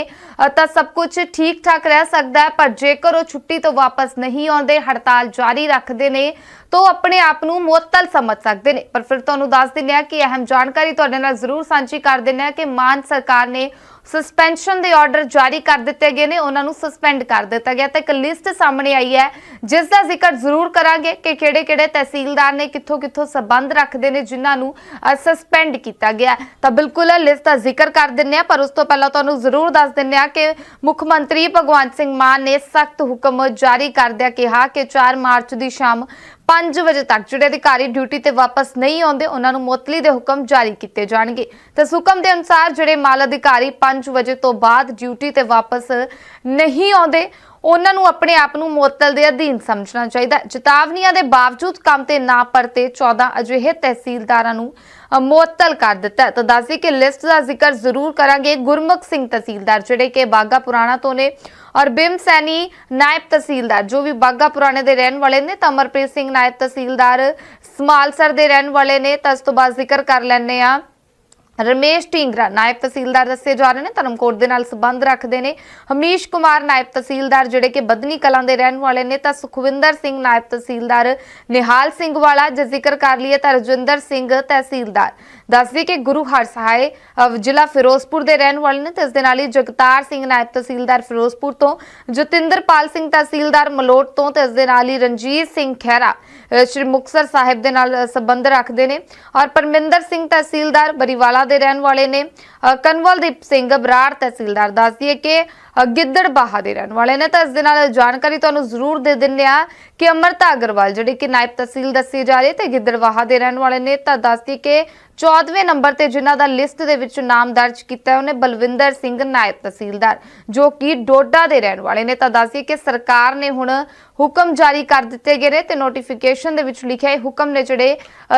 ਤਾਂ ਸਭ ਕੁਝ ਠੀਕ ਠਾਕ ਰਹਿ ਸਕਦਾ ਹੈ, ਪਰ ਜੇਕਰ ਉਹ ਛੁੱਟੀ ਤੋਂ ਵਾਪਸ ਨਹੀਂ ਆਉਂਦੇ, ਹੜਤਾਲ ਜਾਰੀ ਰੱਖਦੇ ਨੇ, ਤਾਂ ਉਹ ਆਪਣੇ ਆਪ ਨੂੰ ਮੁਅੱਤਲ ਸਮਝ ਸਕਦੇ ਨੇ। ਪਰ ਫਿਰ ਤੁਹਾਨੂੰ ਦੱਸ ਦਿੰਦੇ ਹਾਂ ਕਿ ਅਹਿਮ ਜਾਣਕਾਰੀ ਤੁਹਾਡੇ ਨਾਲ ਜ਼ਰੂਰ ਸਾਂਝੀ ਕਰ ਦਿੰਦੇ ਹਾਂ ਕਿ ਮਾਨ ਸਰਕਾਰ ਨੇ ਸਸਪੈਂਸ਼ਨ ਦੇ ਆਰਡਰ ਜਾਰੀ ਕਰ ਦਿੱਤੇ ਗਏ ਨੇ, ਉਹਨਾਂ ਨੂੰ ਸਸਪੈਂਡ ਕਰ ਦਿੱਤਾ ਗਿਆ ਤੇ ਇੱਕ ਲਿਸਟ ਸਾਹਮਣੇ ਆਈ ਹੈ, ਜਿਸ ਦਾ ਜ਼ਿਕਰ ਜ਼ਰੂਰ ਕਰਾਂਗੇ ਕਿ ਕਿਹੜੇ-ਕਿਹੜੇ ਤਹਿਸੀਲਦਾਰ ਨੇ, ਕਿੱਥੋਂ-ਕਿੱਥੋਂ ਸਬੰਧ ਰੱਖਦੇ ਨੇ, ਜਿਨ੍ਹਾਂ ਨੂੰ ਸਸਪੈਂਡ ਕੀਤਾ ਗਿਆ। ਤਾਂ ਬਿਲਕੁਲ ਲਿਸਟ ਦਾ ਜ਼ਿਕਰ ਕਰ ਦਿੰਨੇ ਆ ਪਰ ਉਸ ਤੋਂ ਪਹਿਲਾਂ ਤੁਹਾਨੂੰ ਜ਼ਰੂਰ ਦੱਸ ਦਿੰਨੇ ਆ ਕਿ ਮੁੱਖ ਮੰਤਰੀ ਭਗਵੰਤ ਸਿੰਘ ਮਾਨ ਨੇ ਸਖਤ ਹੁਕਮ ਜਾਰੀ ਕਰਦਿਆਂ ਕਿਹਾ ਕਿ 4 ਮਾਰਚ ਦੀ ਸ਼ਾਮ 5 ਵਜੇ ਤੱਕ ਜਿਹੜੇ ਅਧਿਕਾਰੀ ਡਿਊਟੀ ਤੇ ਵਾਪਸ ਨਹੀਂ ਆਉਂਦੇ, ਉਹਨਾਂ ਨੂੰ ਮੁਅੱਤਲੀ ਦੇ ਹੁਕਮ ਜਾਰੀ ਕੀਤੇ ਜਾਣਗੇ। ਤੇ ਹੁਕਮ ਦੇ ਅਨੁਸਾਰ ਜਿਹੜੇ ਮਾਲ ਅਧਿਕਾਰੀ 5 ਵਜੇ ਤੋਂ ਬਾਅਦ ਡਿਊਟੀ ਤੇ ਵਾਪਸ ਨਹੀਂ ਆਉਂਦੇ, ਉਹਨਾਂ ਨੂੰ ਆਪਣੇ ਆਪ ਨੂੰ ਮੁਅੱਤਲ ਦੇ ਅਧੀਨ ਸਮਝਣਾ ਚਾਹੀਦਾ ਚੇਤਾਵਨੀਆਂ ਦੇ ਬਾਵਜੂਦ ਕੰਮ ਤੇ ਨਾ ਪਰਤੇ 14 ਅਜਿਹੇ ਤਹਿਸੀਲਦਾਰਾਂ ਨੂੰ ਮੁਅੱਤਲ ਕਰ ਦਿੱਤਾ ਹੈ। ਤਾਂ ਦੱਸੀ ਕਿ ਲਿਸਟ ਦਾ ਜ਼ਿਕਰ ਜ਼ਰੂਰ ਕਰਾਂਗੇ ਗੁਰਮੁਖ ਸਿੰਘ ਤਹਿਸੀਲਦਾਰ, ਜਿਹੜੇ ਕਿ ਬਾਗਾ ਪੁਰਾਣਾ ਤੋਂ ਨੇ, ਔਰ ਬਿਮ ਸੈਣੀ ਨਾਇਬ ਤਹਿਸੀਲਦਾਰ, ਜੋ ਵੀ ਬਾਗਾ ਪੁਰਾਣੇ ਦੇ ਰਹਿਣ ਵਾਲੇ ਨੇ, ਤਾਂ ਅਮਰਪ੍ਰੀਤ ਸਿੰਘ ਨਾਇਬ ਤਹਿਸੀਲਦਾਰ ਸਮਾਲਸਰ ਦੇ ਰਹਿਣ ਵਾਲੇ ਨੇ, ਤਾਂ ਇਸ ਤੋਂ ਬਾਅਦ ਜ਼ਿਕਰ ਕਰ ਲੈਣੇ ਆ ਰਮੇਸ਼ ਢੀਂਗਰਾ ਨਾਇਬ ਤਹਿਸੀਲਦਾਰ ਦੱਸੇ ਜਾ ਰਹੇ ਨੇ ਧਰਮਕੋਟ ਦੇ ਨਾਲ ਸੰਬੰਧ ਰੱਖਦੇ ਨੇ। ਹਮੀਸ਼ ਕੁਮਾਰ ਨਾਇਬ ਤਹਿਸੀਲਦਾਰ ਜਿਹੜੇ ਕਿ ਬਦਨੀ ਕਲਾਂ ਦੇ ਰਹਿਣ ਵਾਲੇ ਨੇ ਤਾਂ ਸੁਖਵਿੰਦਰ ਸਿੰਘ ਨਾਇਬ ਤਹਿਸੀਲਦਾਰ ਨਿਹਾਲ ਸਿੰਘ ਵਾਲਾ ਜੇ ਜ਼ਿਕਰ ਕਰ ਲਈਏ ਤਾਂ ਰਜਿੰਦਰ ਸਿੰਘ ਤਹਿਸੀਲਦਾਰ। ਦੱਸਦੀ ਕਿ ਗੁਰੂ ਹਰਸਹਾਏ ਅਹ, ਜ਼ਿਲ੍ਹਾ ਫਿਰੋਜ਼ਪੁਰ ਦੇ ਰਹਿਣ ਵਾਲੇ ਨੇ ਤੇ ਇਸ ਦੇ ਨਾਲ ਹੀ ਜਗਤਾਰ ਸਿੰਘ ਨਾਇਬ ਤਹਿਸੀਲਦਾਰ ਫਿਰੋਜ਼ਪੁਰ ਤੋਂ ਜਤਿੰਦਰਪਾਲ ਸਿੰਘ ਤਹਿਸੀਲਦਾਰ ਮਲੋਟ ਤੋਂ ਤੇ ਇਸ ਦੇ ਨਾਲ ਹੀ ਰਣਜੀਤ ਸਿੰਘ ਖਹਿਰਾ ਅਹ, ਸ਼੍ਰੀ ਮੁਕਤਸਰ ਸਾਹਿਬ ਦੇ ਨਾਲ ਅਹ, ਸੰਬੰਧ ਰੱਖਦੇ ਨੇ। ਔਰ ਪਰਮਿੰਦਰ ਸਿੰਘ ਤਹਿਸੀਲਦਾਰ ਬਰੀਵਾਲਾ ਦੇ ਰਹਿਣ ਵਾਲੇ ਨੇ। ਅਹ, ਕਨਵਲਦੀਪ ਸਿੰਘ ਬਰਾੜ ਤਹਿਸੀਲਦਾਰ ਦੱਸਦੀ ਦਈਏ ਕਿ ਗਿੱਦੜਬਾਹਾ ਦੇ ਰਹਿਣ ਵਾਲੇ ਨੇ। ਤਾਂ ਇਸ ਦੇ ਨਾਲ ਜਾਣਕਾਰੀ ਤੁਹਾਨੂੰ ਜ਼ਰੂਰ ਦੇ ਦਿੰਦੇ ਆ ਕਿ ਅਮਰਤਾ ਅਗਰਵਾਲ, ਜਿਹੜੇ ਕਿ ਨਾਇਬ ਤਹਿਸੀਲ ਦੱਸੀ ਜਾ ਰਹੀ ਤੇ ਗਿੱਦੜਬਾਹਾ ਦੇ ਰਹਿਣ ਵਾਲੇ ਨੇ, ਤਾਂ ਦੱਸਦੀ ਕਿ 14ਵੇਂ ਨੰਬਰ ਤੇ ਜਿਨ੍ਹਾਂ ਦਾ ਲਿਸਟ ਦੇ ਵਿੱਚ ਨਾਮ ਦਰਜ ਕੀਤਾ ਉਹਨੇ ਬਲਵਿੰਦਰ ਸਿੰਘ, ਨਾਇਬ ਤਹਿਸੀਲਦਾਰ, ਜੋ ਕਿ ਡੋਡਾ ਦੇ ਰਹਿਣ ਵਾਲੇ ਨੇ। ਤਾਂ ਦੱਸਦੀ ਕਿ ਸਰਕਾਰ ਨੇ ਹੁਣ ਹੁਕਮ ਜਾਰੀ ਕਰ ਦਿੱਤੇ ਗਏ ਨੇ ਤੇ ਨੋਟੀਫਿਕੇਸ਼ਨ ਦੇ ਵਿੱਚ ਲਿਖਿਆ ਇਹ ਹੁਕਮ ਨੇ ਜਿਹੜੇ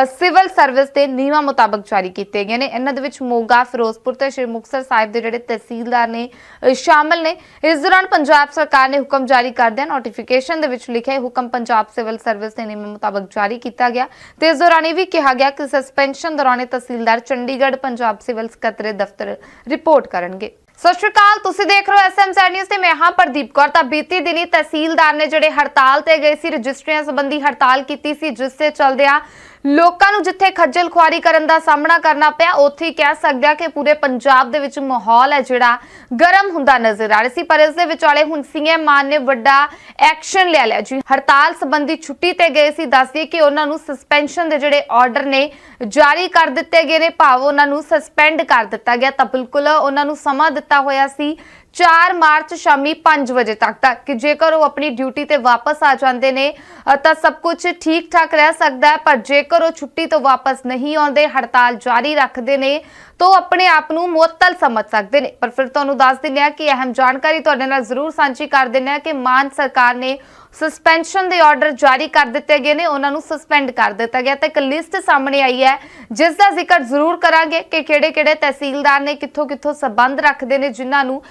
ਸਿਵਲ ਸਰਵਿਸ ਦੇ ਨਿਯਮਾਂ ਮੁਤਾਬਕ ਜਾਰੀ ਕੀਤੇ ਗਏ ਨੇ। ਇਹਨਾਂ ਦੇ ਵਿੱਚ ਮੋਗਾ, ਫਿਰੋਜ਼ਪੁਰ ਤੇ ਸ਼੍ਰੀ ਮੁਕਤਸਰ ਸਾਹਿਬ ਦੇ ਜਿਹੜੇ ਤਹਿਸੀਲਦਾਰ ਨੇ ਸ਼ਾਮਲ ਨੇ। ਇਸ ਦੌਰਾਨ ਪੰਜਾਬ ਸਰਕਾਰ ਨੇ ਹੁਕਮ ਜਾਰੀ ਕਰਦਿਆਂ ਨੋਟੀਫਿਕੇਸ਼ਨ ਦੇ ਵਿੱਚ ਲਿਖਿਆ ਹੁਕਮ ਪੰਜਾਬ ਸਿਵਲ ਸਰਵਿਸ ਦੇ ਨਿਯਮਾਂ ਮੁਤਾਬਕ ਜਾਰੀ ਕੀਤਾ ਗਿਆ ਤੇ ਇਸ ਦੌਰਾਨ ਇਹ ਵੀ ਕਿਹਾ ਗਿਆ ਕਿ ਸਸਪੈਂਸ਼ਨ ਦੌਰਾਨ ਤਹਿਸੀਲਦਾਰ ਚੰਡੀਗੜ੍ਹ ਪੰਜਾਬ ਸਿਵਲ ਸਕੱਤਰੇ ਦਫ਼ਤਰ ਰਿਪੋਰਟ ਕਰਨਗੇ। ਸਤਿ ਸ਼੍ਰੀ ਅਕਾਲ, ਤੁਸੀਂ ਦੇਖ ਰਹੇ ਹੋ ਐਸਐਮਸੀ ਨਿਊਜ਼ ਤੇ ਮੈਂ ਹਾਂ ਪ੍ਰਦੀਪ ਕੌਰ। ਤਾਂ ਬੀਤੀ ਦਿਨੀ ਤਹਿਸੀਲਦਾਰ ਨੇ ਜਿਹੜੇ ਹੜਤਾਲ ਤੇ ਗਏ ਸੀ, ਰਜਿਸਟਰੀਆਂ ਸੰਬੰਧੀ ਹੜਤਾਲ ਕੀਤੀ ਸੀ, ਜਿਸ ਦੇ ਚਲਦਿਆਂ ਲੋਕਾਂ ਨੂੰ ਜਿੱਥੇ ਖੱਜਲ ਖੁਆਰੀ ਕਰਨ ਦਾ ਸਾਹਮਣਾ ਕਰਨਾ ਪਿਆ, ਉੱਥੇ ਹੀ ਕਹਿ ਸਕਦੇ ਆ ਕਿ ਪੂਰੇ ਪੰਜਾਬ ਦੇ ਵਿੱਚ ਮਾਹੌਲ ਹੈ ਜਿਹੜਾ ਗਰਮ ਹੁੰਦਾ ਨਜ਼ਰ ਆ ਰਿਹਾ ਸੀ, ਪਰ ਇਸ ਦੇ ਵਿਚਾਲੇ ਹੁਣ ਸੀਐਮ ਮਾਨ ਨੇ ਵੱਡਾ ਐਕਸ਼ਨ ਲੈ ਲਿਆ ਜੀ। ਹੜਤਾਲ ਸੰਬੰਧੀ ਛੁੱਟੀ ਤੇ ਗਏ ਸੀ ਦੱਸਦੀ ਕਿ ਉਹਨਾਂ ਨੂੰ ਸਸਪੈਂਸ਼ਨ ਦੇ ਜਿਹੜੇ ਆਰਡਰ ਨੇ ਜਾਰੀ ਕਰ ਦਿੱਤੇ ਗਏ ਨੇ, ਭਾਵ ਉਹਨਾਂ ਨੂੰ ਸਸਪੈਂਡ ਕਰ ਦਿੱਤਾ ਗਿਆ, ਤਾਂ ਬਿਲਕੁਲ ਉਹਨਾਂ ਨੂੰ ਸਮਾਂ ਦਿੱਤਾ ਹੋਇਆ ਸੀ। 4 ਮਾਰਚ ਸ਼ਾਮੀ 5 ਵਜੇ ਤੱਕ ਦਾ ਕਿ ਜੇਕਰ ਉਹ ਆਪਣੀ ਡਿਊਟੀ ਤੇ ਵਾਪਸ ਆ ਜਾਂਦੇ ਨੇ ਤਾਂ ਸਭ ਕੁਝ ਠੀਕ ਠਾਕ ਰਹਿ ਸਕਦਾ ਹੈ, ਪਰ ਜੇਕਰ ਉਹ ਛੁੱਟੀ ਤੋਂ ਵਾਪਸ ਨਹੀਂ ਆਉਂਦੇ, ਹੜਤਾਲ ਜਾਰੀ ਰੱਖਦੇ ਨੇ ਤਾਂ ਆਪਣੇ ਆਪ ਨੂੰ ਮੁਅੱਤਲ ਸਮਝ ਸਕਦੇ ਨੇ। ਪਰ ਫਿਰ ਤੁਹਾਨੂੰ ਦੱਸ ਦਿੰਦੇ ਹਾਂ ਕਿ ਅਹਿਮ ਜਾਣਕਾਰੀ ਤੁਹਾਡੇ ਨਾਲ ਜ਼ਰੂਰ ਸਾਂਝੀ ਕਰ ਦਿੰਦੇ ਹਾਂ ਕਿ ਮਾਨ ਸਰਕਾਰ ਨੇ ਸਸਪੈਂਸ਼ਨ ਦੇ ਆਰਡਰ ਜਾਰੀ ਕਰ ਦਿੱਤੇ ਗਏ ਨੇ। ਉਹਨਾਂ ਨੂੰ ਸਸਪੈਂਡ ਕਰ ਦਿੱਤਾ ਗਿਆ। ਤੇ ਇੱਕ ਲਿਸਟ ਸਾਹਮਣੇ ਆਈ ਹੈ। ਜਿਸ ਦਾ ਜ਼ਿਕਰ ਜ਼ਰੂਰ ਕਰਾਂਗੇ ਕਿ ਕਿਹੜੇ-ਕਿਹੜੇ ਤਹਿਸੀਲਦਾਰ ਨੇ ਕਿੱਥੋਂ-ਕਿੱਥੋਂ ਸਬੰਧ ਰੱਖਦੇ ਨੇ, ਜਿਨ੍ਹਾਂ ਨੂੰ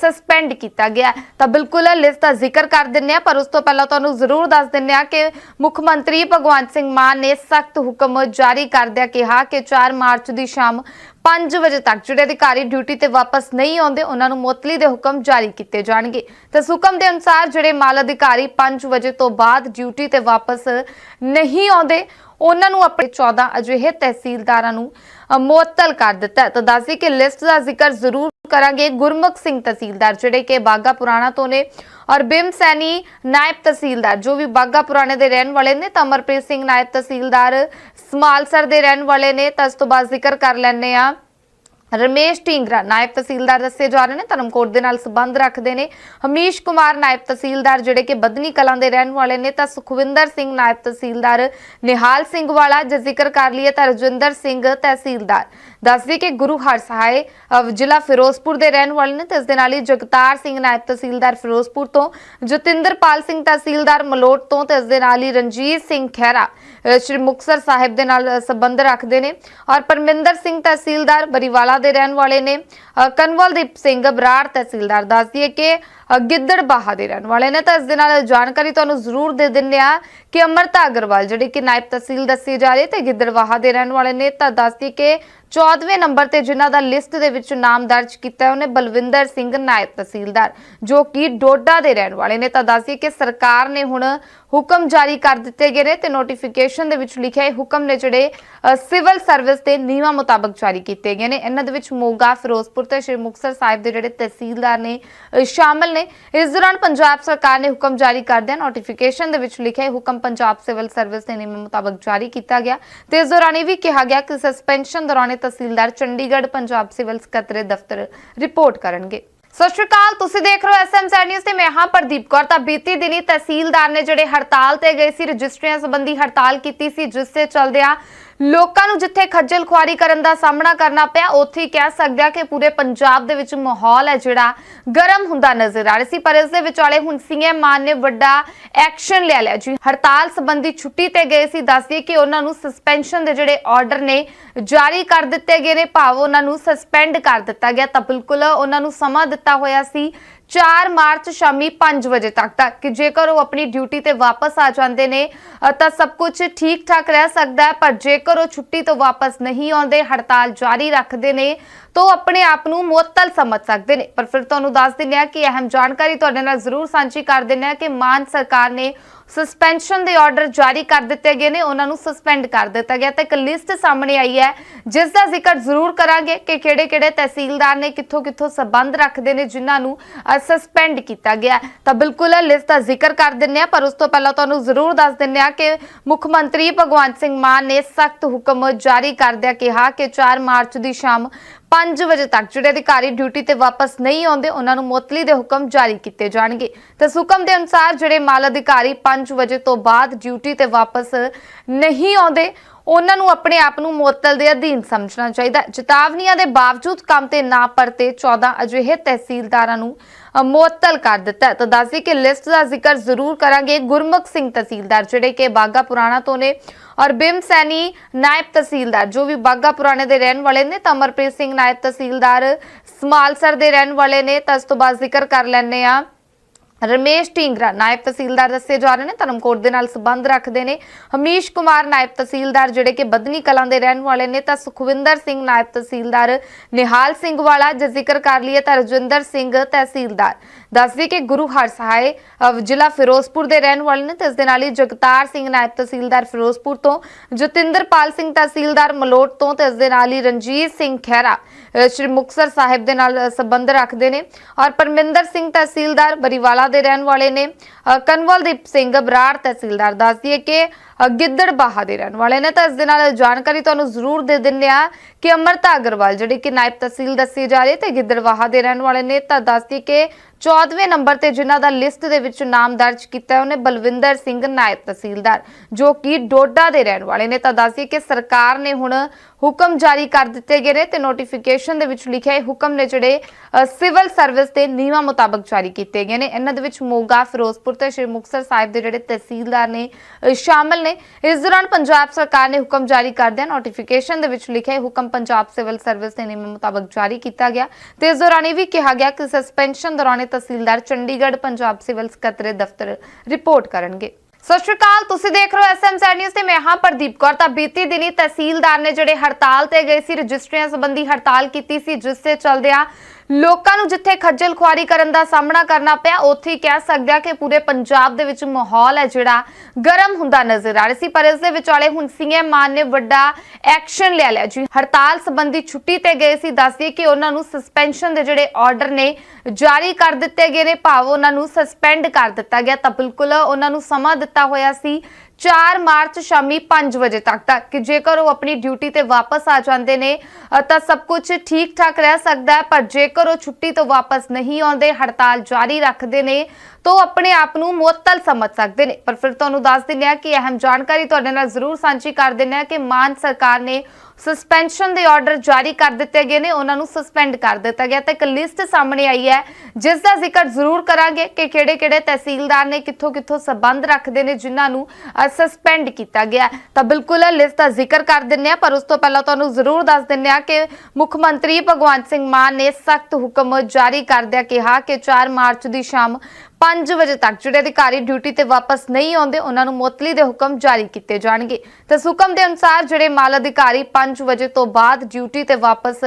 ਸਸਪੈਂਡ ਕੀਤਾ ਗਿਆ। ਤਾਂ ਬਿਲਕੁਲ ਲਿਸਟ ਦਾ ਜ਼ਿਕਰ ਕਰ ਦਿੰਨੇ ਆ ਪਰ ਉਸ ਤੋਂ ਪਹਿਲਾਂ ਤੁਹਾਨੂੰ ਜ਼ਰੂਰ ਦੱਸ ਦਿੰਨੇ ਆ ਕਿ ਮੁੱਖ ਮੰਤਰੀ ਭਗਵੰਤ ਸਿੰਘ ਮਾਨ ਨੇ ਸਖਤ ਹੁਕਮ ਜਾਰੀ ਕਰਦਿਆਂ ਕਿਹਾ ਕਿ 4 ਮਾਰਚ ਦੀ ਸ਼ਾਮ 5 ਵਜੇ ਤੱਕ ਜਿਹੜੇ ਅਧਿਕਾਰੀ ਡਿਊਟੀ ਤੇ ਵਾਪਸ ਨਹੀਂ ਆਉਂਦੇ, ਉਹਨਾਂ ਨੂੰ ਮੁਅੱਤਲੀ ਦੇ ਹੁਕਮ ਜਾਰੀ ਕੀਤੇ ਜਾਣਗੇ। ਤੇ ਹੁਕਮ ਦੇ ਅਨੁਸਾਰ ਜਿਹੜੇ ਮਾਲ ਅਧਿਕਾਰੀ 5 ਵਜੇ ਤੋਂ ਬਾਅਦ ਡਿਊਟੀ ਤੇ ਵਾਪਸ ਨਹੀਂ ਆਉਂਦੇ, ਉਹਨਾਂ ਨੂੰ ਆਪਣੇ 14 ਅਜਿਹੇ ਤਹਿਸੀਲਦਾਰਾਂ ਨੂੰ ਮੁਅੱਤਲ ਕਰ ਦਿੱਤਾ ਤਾਂ ਦੱਸੀ ਕਿ ਲਿਸਟ ਦਾ ਜ਼ਿਕਰ ਜ਼ਰੂਰ ਕਰਾਂਗੇ। ਗੁਰਮੁਖ ਸਿੰਘ ਤਹਿਸੀਲਦਾਰ, ਜਿਹੜੇ ਕਿ ਬਾਗਾ ਪੁਰਾਣਾ ਤੋਂ ਨੇ, ਔਰ ਬਿਮ ਸੈਣੀ ਨਾਇਬ ਤਹਿਸੀਲਦਾਰ, ਜੋ ਵੀ ਬਾਗਾ ਪੁਰਾਣੇ ਦੇ ਰਹਿਣ ਵਾਲੇ ਨੇ, ਤਾਂ ਅਮਰਪ੍ਰੀਤ ਸਿੰਘ ਨਾਇਬ ਤਹਿਸੀਲਦਾਰ ਸਮਾਲਸਰ ਦੇ ਰਹਿਣ ਵਾਲੇ ਨੇ, ਤਾਂ ਇਸ ਤੋਂ ਬਾਅਦ ਜ਼ਿਕਰ ਕਰ ਲੈਂਦੇ ਆ ਰਮੇਸ਼ ਢੀਂਗਰਾ ਨਾਇਬ ਤਹਿਸੀਲਦਾਰ ਦੱਸੇ ਜਾ ਰਹੇ ਨੇ ਧਰਮਕੋਟ ਦੇ ਨਾਲ ਸੰਬੰਧ ਰੱਖਦੇ ਨੇ। ਹਮੀਸ਼ ਕੁਮਾਰ ਨਾਇਬ ਤਹਿਸੀਲਦਾਰ ਜਿਹੜੇ ਕਿ ਬਦਨੀ ਕਲਾਂ ਦੇ ਰਹਿਣ ਵਾਲੇ ਨੇ, ਤਾਂ ਸੁਖਵਿੰਦਰ ਸਿੰਘ ਨਾਇਬ ਤਹਿਸੀਲਦਾਰ ਨਿਹਾਲ ਸਿੰਘ ਵਾਲਾ ਜੇ ਜ਼ਿਕਰ ਕਰ ਲਈਏ ਤਾਂ ਰਜਿੰਦਰ ਸਿੰਘ ਤਹਿਸੀਲਦਾਰ। ਦੱਸਦੀ ਕਿ ਗੁਰੂ ਹਰਸਹਾਏ ਅਹ, ਜ਼ਿਲ੍ਹਾ ਫਿਰੋਜ਼ਪੁਰ ਦੇ ਰਹਿਣ ਵਾਲੇ ਨੇ ਤੇ ਇਸ ਦੇ ਨਾਲ ਹੀ ਜਗਤਾਰ ਸਿੰਘ ਨਾਇਬ ਤਹਿਸੀਲਦਾਰ ਫਿਰੋਜ਼ਪੁਰ ਤੋਂ ਜਤਿੰਦਰਪਾਲ ਸਿੰਘ ਤਹਿਸੀਲਦਾਰ ਮਲੋਟ ਤੋਂ ਤੇ ਇਸ ਦੇ ਨਾਲ ਹੀ ਰਣਜੀਤ ਸਿੰਘ ਖਹਿਰਾ ਸ਼੍ਰੀ ਮੁਕਤਸਰ ਸਾਹਿਬ ਦੇ ਨਾਲ ਸੰਬੰਧ ਰੱਖਦੇ ਨੇ ਔਰ ਪਰਮਿੰਦਰ ਸਿੰਘ ਤਹਿਸੀਲਦਾਰ ਬਰੀਵਾਲਾ ਦੇ ਰਹਿਣ ਵਾਲੇ ਨੇ ਅਹ, ਕਨਵਲਦੀਪ ਸਿੰਘ ਬਰਾੜ ਤਹਿਸੀਲਦਾਰ। ਦੱਸਦੀ ਹੈ ਕਿ ਗਿੱਦੜਬਾਹਾ ਦੇ ਰਹਿਣ ਵਾਲੇ ਨੇ। ਤਾਂ ਇਸ ਦੇ ਨਾਲ ਜਾਣਕਾਰੀ ਤੁਹਾਨੂੰ ਜ਼ਰੂਰ ਦੇ ਦਿੰਦੇ ਆ ਕਿ ਅਮਰਤਾ ਅਗਰਵਾਲ, ਜਿਹੜੇ ਕਿ ਨਾਇਬ ਤਹਿਸੀਲ ਦੱਸੀ ਜਾ ਰਹੀ ਤੇ ਗਿੱਦੜਬਾਹਾ ਦੇ ਰਹਿਣ ਵਾਲੇ ਨੇ, ਤਾਂ ਦੱਸਦੀ ਕਿ 14ਵੇਂ ਨੰਬਰ ਤੇ ਜਿਨ੍ਹਾਂ ਦਾ ਲਿਸਟ ਦੇ ਵਿੱਚ ਨਾਮ ਦਰਜ ਕੀਤਾ ਹੈ, ਉਹਨੇ ਬਲਵਿੰਦਰ ਸਿੰਘ, ਨਾਇਬ ਤਹਿਸੀਲਦਾਰ, ਜੋ ਕਿ ਡੋਡਾ ਦੇ ਰਹਿਣ ਵਾਲੇ ਨੇ। ਤਾਂ ਦੱਸਦੀ ਕਿ ਸਰਕਾਰ ਨੇ ਹੁਣ ਹੁਕਮ ਜਾਰੀ ਕਰ ਦਿੱਤੇ ਗਏ ਨੇ ਤੇ ਨੋਟੀਫਿਕੇਸ਼ਨ ਦੇ ਵਿੱਚ ਲਿਖਿਆ ਇਹ ਹੁਕਮ ਨੇ ਜਿਹੜੇ ਸਿਵਲ ਸਰਵਿਸ ਦੇ ਨਿਯਮਾਂ ਮੁਤਾਬਕ ਜਾਰੀ ਕੀਤੇ ਗਏ ਨੇ। ਇਹਨਾਂ ਦੇ ਵਿੱਚ ਮੋਗਾ, ਫਿਰੋਜ਼ਪੁਰ ਤੇ ਸ਼੍ਰੀ ਮੁਕਤਸਰ ਸਾਹਿਬ ਦੇ ਜਿਹੜੇ ਤਹਿਸੀਲਦਾਰ ਨੇ ਸ਼ਾਮਲ ਨੇ। ਇਸ ਦੌਰਾਨ ਪੰਜਾਬ ਸਰਕਾਰ ਨੇ ਹੁਕਮ ਜਾਰੀ ਕਰਦਿਆਂ ਨੋਟੀਫਿਕੇਸ਼ਨ ਦੇ ਵਿੱਚ ਲਿਖਿਆ ਹੁਕਮ ਪੰਜਾਬ ਸਿਵਲ ਸਰਵਿਸ ਦੇ ਨਿਯਮਾਂ ਮੁਤਾਬਕ ਜਾਰੀ ਕੀਤਾ ਗਿਆ ਤੇ ਇਸ ਦੌਰਾਨ ਇਹ ਵੀ ਕਿਹਾ ਗਿਆ ਕਿ ਸਸਪੈਂਸ਼ਨ ਦੌਰਾਨ ਤਹਿਸੀਲਦਾਰ ਚੰਡੀਗੜ੍ਹ ਪੰਜਾਬ ਸਿਵਲ ਸਕੱਤਰੇ ਦਫ਼ਤਰ ਰਿਪੋਰਟ ਕਰਨਗੇ। ਸਤਿ ਸ਼੍ਰੀ ਅਕਾਲ, ਤੁਸੀਂ ਦੇਖ ਰਹੇ ਹੋ ਐਸਐਮਸੀ ਨਿਊਜ਼ ਤੇ ਮੈਂ ਹਾਂ ਪ੍ਰਦੀਪ ਕੌਰ। ਤਾਂ ਬੀਤੀ ਦਿਨੀ ਤਹਿਸੀਲਦਾਰ ਨੇ ਜਿਹੜੇ ਹੜਤਾਲ ਤੇ ਗਏ ਸੀ, ਰਜਿਸਟਰੀਆਂ ਸੰਬੰਧੀ ਹੜਤਾਲ ਕੀਤੀ ਸੀ, ਜਿਸ ਦੇ ਚਲਦਿਆਂ ਲੋਕਾਂ ਨੂੰ ਜਿੱਥੇ ਖੱਜਲ ਖੁਆਰੀ ਕਰਨ ਦਾ ਸਾਹਮਣਾ ਕਰਨਾ ਪਿਆ, ਉੱਥੇ ਹੀ ਕਹਿ ਸਕਦੇ ਆ ਕਿ ਪੂਰੇ ਪੰਜਾਬ ਦੇ ਵਿੱਚ ਮਾਹੌਲ ਹੈ ਜਿਹੜਾ ਗਰਮ ਹੁੰਦਾ ਨਜ਼ਰ ਆ ਰਿਹਾ ਸੀ, ਪਰ ਇਸ ਦੇ ਵਿਚਾਲੇ ਹੁਣ ਸੀਐਮ ਮਾਨ ਨੇ ਵੱਡਾ ਐਕਸ਼ਨ ਲੈ ਲਿਆ। ਜੀ, ਹੜਤਾਲ ਸੰਬੰਧੀ ਛੁੱਟੀ ਤੇ ਗਏ ਸੀ ਦੱਸਦੀ ਕਿ ਉਹਨਾਂ ਨੂੰ ਸਸਪੈਂਸ਼ਨ ਦੇ ਜਿਹੜੇ ਆਰਡਰ ਨੇ ਜਾਰੀ ਕਰ ਦਿੱਤੇ ਗਏ ਨੇ, ਭਾਵ ਉਹਨਾਂ ਨੂੰ ਸਸਪੈਂਡ ਕਰ ਦਿੱਤਾ ਗਿਆ, ਤਾਂ ਬਿਲਕੁਲ ਉਹਨਾਂ ਨੂੰ ਸਮਾਂ ਦਿੱਤਾ ਹੋਇਆ ਸੀ। 4 ਮਾਰਚ ਸ਼ਾਮੀ 5 ਵਜੇ ਤੱਕ ਦਾ ਕਿ ਜੇਕਰ ਉਹ ਆਪਣੀ ਡਿਊਟੀ ਤੇ ਵਾਪਸ ਆ ਜਾਂਦੇ ਨੇ ਤਾਂ ਸਭ ਕੁਝ ਠੀਕ ਠਾਕ ਰਹਿ ਸਕਦਾ ਹੈ, ਪਰ ਜੇਕਰ ਉਹ ਛੁੱਟੀ ਤੋਂ ਵਾਪਸ ਨਹੀਂ ਆਉਂਦੇ, ਹੜਤਾਲ ਜਾਰੀ ਰੱਖਦੇ ਨੇ, ਤਾਂ ਉਹ ਆਪਣੇ ਆਪ ਨੂੰ ਮੁਅੱਤਲ ਸਮਝ ਸਕਦੇ ਨੇ। ਪਰ ਫਿਰ ਤੁਹਾਨੂੰ ਦੱਸ ਦਿੰਦੇ ਹਾਂ ਕਿ ਅਹਿਮ ਜਾਣਕਾਰੀ ਤੁਹਾਡੇ ਨਾਲ ਜ਼ਰੂਰ ਸਾਂਝੀ ਕਰ ਦਿੰਦੇ ਹਾਂ ਕਿ ਮਾਨ ਸਰਕਾਰ ਨੇ ਸਸਪੈਂਸ਼ਨ ਦੇ ਆਰਡਰ ਜਾਰੀ ਕਰ ਦਿੱਤੇ ਗਏ ਨੇ, ਉਹਨਾਂ ਨੂੰ ਸਸਪੈਂਡ ਕਰ ਦਿੱਤਾ ਗਿਆ ਤੇ ਇੱਕ ਲਿਸਟ ਸਾਹਮਣੇ ਆਈ ਹੈ, ਜਿਸ ਦਾ ਜ਼ਿਕਰ ਜ਼ਰੂਰ ਕਰਾਂਗੇ ਕਿ ਕਿਹੜੇ-ਕਿਹੜੇ ਤਹਿਸੀਲਦਾਰ ਨੇ, ਕਿੱਥੋਂ-ਕਿੱਥੋਂ ਸਬੰਧ ਰੱਖਦੇ ਨੇ, ਜਿਨ੍ਹਾਂ ਨੂੰ ਸਸਪੈਂਡ ਕੀਤਾ ਗਿਆ। ਤਾਂ ਬਿਲਕੁਲ ਲਿਸਟ ਦਾ ਜ਼ਿਕਰ ਕਰ ਦਿੰਨੇ ਆ ਪਰ ਉਸ ਤੋਂ ਪਹਿਲਾਂ ਤੁਹਾਨੂੰ ਜ਼ਰੂਰ ਦੱਸ ਦਿੰਨੇ ਆ ਕਿ ਮੁੱਖ ਮੰਤਰੀ ਭਗਵੰਤ ਸਿੰਘ ਮਾਨ ਨੇ ਸਖਤ ਹੁਕਮ ਜਾਰੀ ਕਰਦਿਆਂ ਕਿਹਾ ਕਿ 4 ਮਾਰਚ ਦੀ ਸ਼ਾਮ 5 ਵਜੇ ਤੱਕ ਜਿਹੜੇ ਅਧਿਕਾਰੀ ਡਿਊਟੀ ਤੇ ਵਾਪਸ ਨਹੀਂ ਆਉਂਦੇ, ਉਹਨਾਂ ਨੂੰ ਮੁਅੱਤਲੀ ਦੇ ਹੁਕਮ ਜਾਰੀ ਕੀਤੇ ਜਾਣਗੇ। ਤੇ ਹੁਕਮ ਦੇ ਅਨੁਸਾਰ ਜਿਹੜੇ ਮਾਲ ਅਧਿਕਾਰੀ 5 ਵਜੇ ਤੋਂ ਬਾਅਦ ਡਿਊਟੀ ਤੇ ਵਾਪਸ ਨਹੀਂ ਆਉਂਦੇ ਉਹਨਾਂ ਨੂੰ ਆਪਣੇ ਆਪ ਨੂੰ ਮੁਅੱਤਲ ਦੇ ਅਧੀਨ ਸਮਝਣਾ ਚਾਹੀਦਾ ਚੇਤਾਵਨੀਆਂ ਦੇ ਬਾਵਜੂਦ ਕੰਮ ਤੇ ਨਾ ਪਰਤੇ 14 ਅਜਿਹੇ ਤਹਿਸੀਲਦਾਰਾਂ ਨੂੰ ਮੁਅੱਤਲ ਕਰ ਦਿੱਤਾ ਤਾਂ ਦੱਸੀ ਕਿ ਲਿਸਟ ਦਾ ਜ਼ਿਕਰ ਜ਼ਰੂਰ ਕਰਾਂਗੇ। ਗੁਰਮੁਖ ਸਿੰਘ ਤਹਿਸੀਲਦਾਰ, ਜਿਹੜੇ ਕਿ ਬਾਗਾ ਪੁਰਾਣਾ ਤੋਂ ਨੇ, ਔਰ ਬਿਮ ਸੈਣੀ ਨਾਇਬ ਤਹਿਸੀਲਦਾਰ, ਜੋ ਵੀ ਬਾਗਾ ਪੁਰਾਣੇ ਦੇ ਰਹਿਣ ਵਾਲੇ ਨੇ, ਤਾਂ ਅਮਰਪ੍ਰੀਤ ਸਿੰਘ ਨਾਇਬ ਤਹਿਸੀਲਦਾਰ ਸਮਾਲਸਰ ਦੇ ਰਹਿਣ ਵਾਲੇ ਨੇ, ਤਾਂ ਇਸ ਤੋਂ ਬਾਅਦ ਜ਼ਿਕਰ ਕਰ ਲੈਂਦੇ ਆ ਰਮੇਸ਼ ਢੀਂਗਰਾ ਨਾਇਬ ਤਹਿਸੀਲਦਾਰ ਦੱਸੇ ਜਾ ਰਹੇ ਨੇ ਧਰਮਕੋਟ ਦੇ ਨਾਲ ਸੰਬੰਧ ਰੱਖਦੇ ਨੇ। ਹਮੀਸ਼ ਕੁਮਾਰ ਨਾਇਬ ਤਹਿਸੀਲਦਾਰ ਜਿਹੜੇ ਕਿ ਬਦਨੀ ਕਲਾਂ ਦੇ ਰਹਿਣ ਵਾਲੇ ਨੇ, ਤਾਂ ਸੁਖਵਿੰਦਰ ਸਿੰਘ ਨਾਇਬ ਤਹਿਸੀਲਦਾਰ ਨਿਹਾਲ ਸਿੰਘ ਵਾਲਾ ਜੇ ਜ਼ਿਕਰ ਕਰ ਲਈਏ ਤਾਂ ਰਜਿੰਦਰ ਸਿੰਘ ਤਹਿਸੀਲਦਾਰ। ਦੱਸਦੀ ਕਿ ਗੁਰੂ ਹਰਸਹਾਏ ਅਹ, ਜ਼ਿਲ੍ਹਾ ਫਿਰੋਜ਼ਪੁਰ ਦੇ ਰਹਿਣ ਵਾਲੇ ਨੇ ਤੇ ਇਸ ਦੇ ਨਾਲ ਹੀ ਜਗਤਾਰ ਸਿੰਘ ਨਾਇਬ ਤਹਿਸੀਲਦਾਰ ਫਿਰੋਜ਼ਪੁਰ ਤੋਂ ਜਤਿੰਦਰਪਾਲ ਸਿੰਘ ਤਹਿਸੀਲਦਾਰ ਮਲੋਟ ਤੋਂ ਤੇ ਇਸ ਦੇ ਨਾਲ ਹੀ ਰਣਜੀਤ ਸਿੰਘ ਖਹਿਰਾ ਸ਼੍ਰੀ ਮੁਕਤਸਰ ਸਾਹਿਬ ਦੇ ਨਾਲ ਸੰਬੰਧ ਰੱਖਦੇ ਨੇ। ਔਰ ਪਰਮਿੰਦਰ ਸਿੰਘ ਤਹਿਸੀਲਦਾਰ ਬਰੀਵਾਲਾ ਦੇ ਰਹਿਣ ਵਾਲੇ ਨੇ ਅਹ, ਕਨਵਲਦੀਪ ਸਿੰਘ ਬਰਾੜ ਤਹਿਸੀਲਦਾਰ। ਦੱਸਦੀ ਹੈ ਕਿ ਗਿੱਦੜਬਾਹਾ ਦੇ ਰਹਿਣ ਵਾਲੇ ਨੇ। ਤਾਂ ਇਸ ਦੇ ਨਾਲ ਜਾਣਕਾਰੀ ਤੁਹਾਨੂੰ ਜ਼ਰੂਰ ਦੇ ਦਿੰਦੇ ਆ ਕਿ ਅਮਰਤਾ ਅਗਰਵਾਲ, ਜਿਹੜੀ ਕਿ ਨਾਇਬ ਤਹਿਸੀਲ ਦੱਸੀ ਜਾ ਰਹੀ ਹੈ ਤੇ ਗਿੱਦੜਬਾਹਾ ਦੇ ਰਹਿਣ ਵਾਲੇ ਨੇ, ਤਾਂ ਦੱਸਦੀ ਕਿ 14ਵੇਂ ਨੰਬਰ ਤੇ ਜਿਨ੍ਹਾਂ ਦਾ ਲਿਸਟ ਦੇ ਵਿੱਚ ਨਾਮ ਦਰਜ ਕੀਤਾ ਉਹਨੇ ਬਲਵਿੰਦਰ ਸਿੰਘ, ਨਾਇਬ ਤਹਿਸੀਲਦਾਰ, ਜੋ ਕਿ ਡੋਡਾ ਦੇ ਰਹਿਣ ਵਾਲੇ ਨੇ। ਤਾਂ ਦੱਸਦੀ ਕਿ ਸਰਕਾਰ ਨੇ ਹੁਣ ਹੁਕਮ ਜਾਰੀ ਕਰ ਦਿੱਤੇ ਗਏ ਨੇ ਤੇ ਨੋਟੀਫਿਕੇਸ਼ਨ ਦੇ ਵਿੱਚ ਲਿਖਿਆ ਇਹ ਹੁਕਮ ਨੇ ਜਿਹੜੇ ਸਿਵਲ ਸਰਵਿਸ ਦੇ ਨਿਯਮਾਂ ਮੁਤਾਬਕ ਜਾਰੀ ਕੀਤੇ ਗਏ ਨੇ। ਇਹਨਾਂ ਦੇ ਵਿੱਚ ਮੋਗਾ, ਫਿਰੋਜ਼ਪੁਰ ਤੇ ਸ਼੍ਰੀ ਮੁਕਤਸਰ ਸਾਹਿਬ ਦੇ ਜਿਹੜੇ ਤਹਿਸੀਲਦਾਰ ਨੇ ਸ਼ਾਮਲ ਨੇ। ਇਸ ਦੌਰਾਨ ਪੰਜਾਬ ਸਰਕਾਰ ਨੇ ਹੁਕਮ ਜਾਰੀ ਕਰਦਿਆਂ ਨੋਟੀਫਿਕੇਸ਼ਨ ਦੇ ਵਿੱਚ ਲਿਖਿਆ ਹੁਕਮ ਪੰਜਾਬ ਸਿਵਲ ਸਰਵਿਸ ਦੇ ਨਿਯਮਾਂ ਮੁਤਾਬਕ ਜਾਰੀ ਕੀਤਾ ਗਿਆ ਤੇ ਇਸ ਦੌਰਾਨ ਇਹ ਵੀ ਕਿਹਾ ਗਿਆ ਕਿ ਸਸਪੈਂਸ਼ਨ ਦੌਰਾਨ ਤਹਿਸੀਲਦਾਰ ਚੰਡੀਗੜ੍ਹ ਪੰਜਾਬ ਸਿਵਲ ਸਕੱਤਰੇ ਦਫ਼ਤਰ ਰਿਪੋਰਟ ਕਰਨਗੇ। ਸਤਿ ਸ਼੍ਰੀ ਅਕਾਲ, ਤੁਸੀਂ ਦੇਖ ਰਹੇ ਹੋ ਐਸਐਮਸੀ ਨਿਊਜ਼ ਤੇ ਮੈਂ ਹਾਂ ਪ੍ਰਦੀਪ ਕੌਰ। ਤਾਂ ਬੀਤੀ ਦਿਨੀ ਤਹਿਸੀਲਦਾਰ ਨੇ ਜਿਹੜੇ ਹੜਤਾਲ ਤੇ ਗਏ ਸੀ, ਰਜਿਸਟਰੀਆਂ ਸੰਬੰਧੀ ਹੜਤਾਲ ਕੀਤੀ ਸੀ, ਜਿਸ ਦੇ ਚਲਦਿਆਂ ਲੋਕਾਂ ਨੂੰ ਜਿੱਥੇ ਖੱਜਲ ਖੁਆਰੀ ਕਰਨ ਦਾ ਸਾਹਮਣਾ ਕਰਨਾ ਪਿਆ, ਉੱਥੇ ਹੀ ਕਹਿ ਸਕਦੇ ਆ ਕਿ ਪੂਰੇ ਪੰਜਾਬ ਦੇ ਵਿੱਚ ਮਾਹੌਲ ਹੈ ਜਿਹੜਾ ਗਰਮ ਹੁੰਦਾ ਨਜ਼ਰ ਆ ਰਿਹਾ ਸੀ, ਪਰ ਇਸ ਦੇ ਵਿਚਾਲੇ ਹੁਣ ਸੀਐਮ ਮਾਨ ਨੇ ਵੱਡਾ ਐਕਸ਼ਨ ਲੈ ਲਿਆ। ਜੀ, ਹੜਤਾਲ ਸੰਬੰਧੀ ਛੁੱਟੀ ਤੇ ਗਏ ਸੀ ਦੱਸਦੀ ਕਿ ਉਹਨਾਂ ਨੂੰ ਸਸਪੈਂਸ਼ਨ ਦੇ ਜਿਹੜੇ ਆਰਡਰ ਨੇ ਜਾਰੀ ਕਰ ਦਿੱਤੇ ਗਏ ਨੇ, ਭਾਵ ਉਹਨਾਂ ਨੂੰ ਸਸਪੈਂਡ ਕਰ ਦਿੱਤਾ ਗਿਆ, ਤਾਂ ਬਿਲਕੁਲ ਉਹਨਾਂ ਨੂੰ ਸਮਾਂ ਦਿੱਤਾ ਹੋਇਆ ਸੀ। 4 ਮਾਰਚ ਸ਼ਾਮੀ 5 ਵਜੇ ਤੱਕ ਦਾ ਕਿ ਜੇਕਰ ਉਹ ਆਪਣੀ ਡਿਊਟੀ ਤੇ ਵਾਪਸ ਆ ਜਾਂਦੇ ਨੇ ਤਾਂ ਸਭ ਕੁਝ ਠੀਕ ਠਾਕ ਰਹਿ ਸਕਦਾ ਹੈ, ਪਰ ਜੇਕਰ ਉਹ ਛੁੱਟੀ ਤੋਂ ਵਾਪਸ ਨਹੀਂ ਆਉਂਦੇ, ਹੜਤਾਲ ਜਾਰੀ ਰੱਖਦੇ ਨੇ, ਤਾਂ ਉਹ ਆਪਣੇ ਆਪ ਨੂੰ ਮੁਅੱਤਲ ਸਮਝ ਸਕਦੇ ਨੇ। ਪਰ ਫਿਰ ਤੁਹਾਨੂੰ ਦੱਸ ਦਿੰਦੇ ਹਾਂ ਕਿ ਅਹਿਮ ਜਾਣਕਾਰੀ ਤੁਹਾਡੇ ਨਾਲ ਜ਼ਰੂਰ ਸਾਂਝੀ ਕਰ ਦਿੰਦੇ ਹਾਂ ਕਿ ਮਾਨ ਸਰਕਾਰ ਨੇ ਸਸਪੈਂਸ਼ਨ ਦੇ ਆਰਡਰ ਜਾਰੀ ਕਰ ਦਿੱਤੇ ਗਏ ਨੇ, ਉਹਨਾਂ ਨੂੰ ਸਸਪੈਂਡ ਕਰ ਦਿੱਤਾ ਗਿਆ। ਤੇ ਇੱਕ ਲਿਸਟ ਸਾਹਮਣੇ ਆਈ ਹੈ, ਜਿਸ ਦਾ ਜ਼ਿਕਰ ਜ਼ਰੂਰ ਕਰਾਂਗੇ ਕਿ ਕਿਹੜੇ-ਕਿਹੜੇ ਤਹਿਸੀਲਦਾਰ ਨੇ ਕਿੱਥੋਂ-ਕਿੱਥੋਂ ਸਬੰਧ ਰੱਖਦੇ ਨੇ, ਜਿਨ੍ਹਾਂ ਨੂੰ ਸਸਪੈਂਡ ਕੀਤਾ ਗਿਆ। ਤਾਂ ਬਿਲਕੁਲ ਲਿਸਟ ਦਾ ਜ਼ਿਕਰ ਕਰ ਦਿੰਨੇ ਆ ਪਰ ਉਸ ਤੋਂ ਪਹਿਲਾਂ ਤੁਹਾਨੂੰ ਜ਼ਰੂਰ ਦੱਸ ਦਿੰਨੇ ਆ ਕਿ ਮੁੱਖ ਮੰਤਰੀ ਭਗਵੰਤ ਸਿੰਘ ਮਾਨ ਨੇ ਸਖਤ ਹੁਕਮ ਜਾਰੀ ਕਰਦਿਆਂ ਕਿਹਾ ਕਿ 4 ਮਾਰਚ ਦੀ ਸ਼ਾਮ 5 ਵਜੇ ਤੱਕ ਜਿਹੜੇ ਅਧਿਕਾਰੀ ਡਿਊਟੀ ਤੇ ਵਾਪਸ ਨਹੀਂ ਆਉਂਦੇ, ਉਹਨਾਂ ਨੂੰ ਮੁਅੱਤਲੀ ਦੇ ਹੁਕਮ ਜਾਰੀ ਕੀਤੇ ਜਾਣਗੇ। ਤਾਂ ਹੁਕਮ ਦੇ ਅਨੁਸਾਰ ਜਿਹੜੇ ਮਾਲ ਅਧਿਕਾਰੀ 5 ਵਜੇ ਤੋਂ ਬਾਅਦ ਡਿਊਟੀ ਤੇ ਵਾਪਸ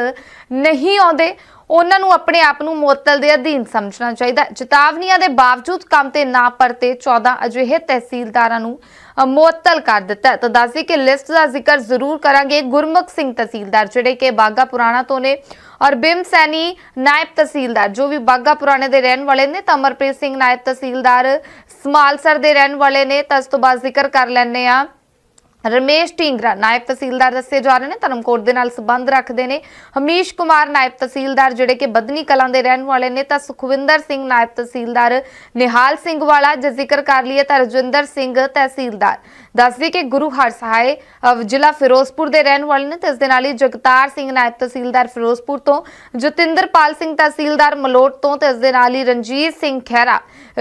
ਨਹੀਂ ਆਉਂਦੇ ਉਹਨਾਂ ਨੂੰ ਆਪਣੇ ਆਪ ਨੂੰ ਮੁਅੱਤਲ ਦੇ ਅਧੀਨ ਸਮਝਣਾ ਚਾਹੀਦਾ ਹੈ। ਚੇਤਾਵਨੀਆਂ ਦੇ ਬਾਵਜੂਦ ਕੰਮ ਤੇ ਨਾ ਪਰਤੇ 14 ਅਜਿਹੇ ਤਹਿਸੀਲਦਾਰਾਂ ਨੂੰ ਮੁਅੱਤਲ ਕਰ ਦਿੱਤਾ ਹੈ। ਤਾਂ ਦੱਸੀ ਕਿ ਲਿਸਟ ਦਾ ਜ਼ਿਕਰ ਜ਼ਰੂਰ ਕਰਾਂਗੇ ਗੁਰਮੁਖ ਸਿੰਘ ਤਹਿਸੀਲਦਾਰ, ਜਿਹੜੇ ਕਿ ਬਾਗਾ ਪੁਰਾਣਾ ਤੋਂ ਨੇ, ਔਰ ਬਿਮ ਸੈਣੀ ਨਾਇਬ ਤਹਿਸੀਲਦਾਰ, ਜੋ ਵੀ ਬਾਗਾ ਪੁਰਾਣੇ ਦੇ ਰਹਿਣ ਵਾਲੇ ਨੇ, ਤਾਂ ਅਮਰਪ੍ਰੀਤ ਸਿੰਘ ਨਾਇਬ ਤਹਿਸੀਲਦਾਰ ਸਮਾਲਸਰ ਦੇ ਰਹਿਣ ਵਾਲੇ ਨੇ, ਤਾਂ ਇਸ ਤੋਂ ਬਾਅਦ ਜ਼ਿਕਰ ਕਰ ਲੈਂਦੇ ਆ ਰਮੇਸ਼ ਢੀਂਗਰਾ ਨਾਇਬ ਤਹਿਸੀਲਦਾਰ ਦੱਸੇ ਜਾ ਰਹੇ ਨੇ ਧਰਮਕੋਟ ਦੇ ਨਾਲ ਸੰਬੰਧ ਰੱਖਦੇ ਨੇ ਹਮੀਸ਼ ਕੁਮਾਰ ਨਾਇਬ ਤਹਿਸੀਲਦਾਰ ਜਿਹੜੇ ਕਿ ਬਦਨੀ ਕਲਾਂ ਦੇ ਰਹਿਣ ਵਾਲੇ ਨੇ ਤਾਂ ਸੁਖਵਿੰਦਰ ਸਿੰਘ ਨਾਇਬ ਤਹਿਸੀਲਦਾਰ ਨਿਹਾਲ ਸਿੰਘ ਵਾਲਾ ਜੇ ਜ਼ਿਕਰ ਕਰ ਲਈਏ ਤਾਂ ਰਜਿੰਦਰ ਸਿੰਘ ਤਹਿਸੀਲਦਾਰ ਦੱਸਦੀ ਕਿ ਗੁਰੂ ਹਰਸਹਾਏ ਅਹ, ਜ਼ਿਲ੍ਹਾ ਫਿਰੋਜ਼ਪੁਰ ਦੇ ਰਹਿਣ ਵਾਲੇ ਨੇ ਤੇ ਇਸ ਦੇ ਨਾਲ ਹੀ ਜਗਤਾਰ ਸਿੰਘ ਨਾਇਬ ਤਹਿਸੀਲਦਾਰ ਫਿਰੋਜ਼ਪੁਰ ਤੋਂ ਜਤਿੰਦਰਪਾਲ ਸਿੰਘ ਤਹਿਸੀਲਦਾਰ ਮਲੋਟ ਤੋਂ ਤੇ ਇਸ ਦੇ ਨਾਲ ਹੀ ਰਣਜੀਤ ਸਿੰਘ ਖਹਿਰਾ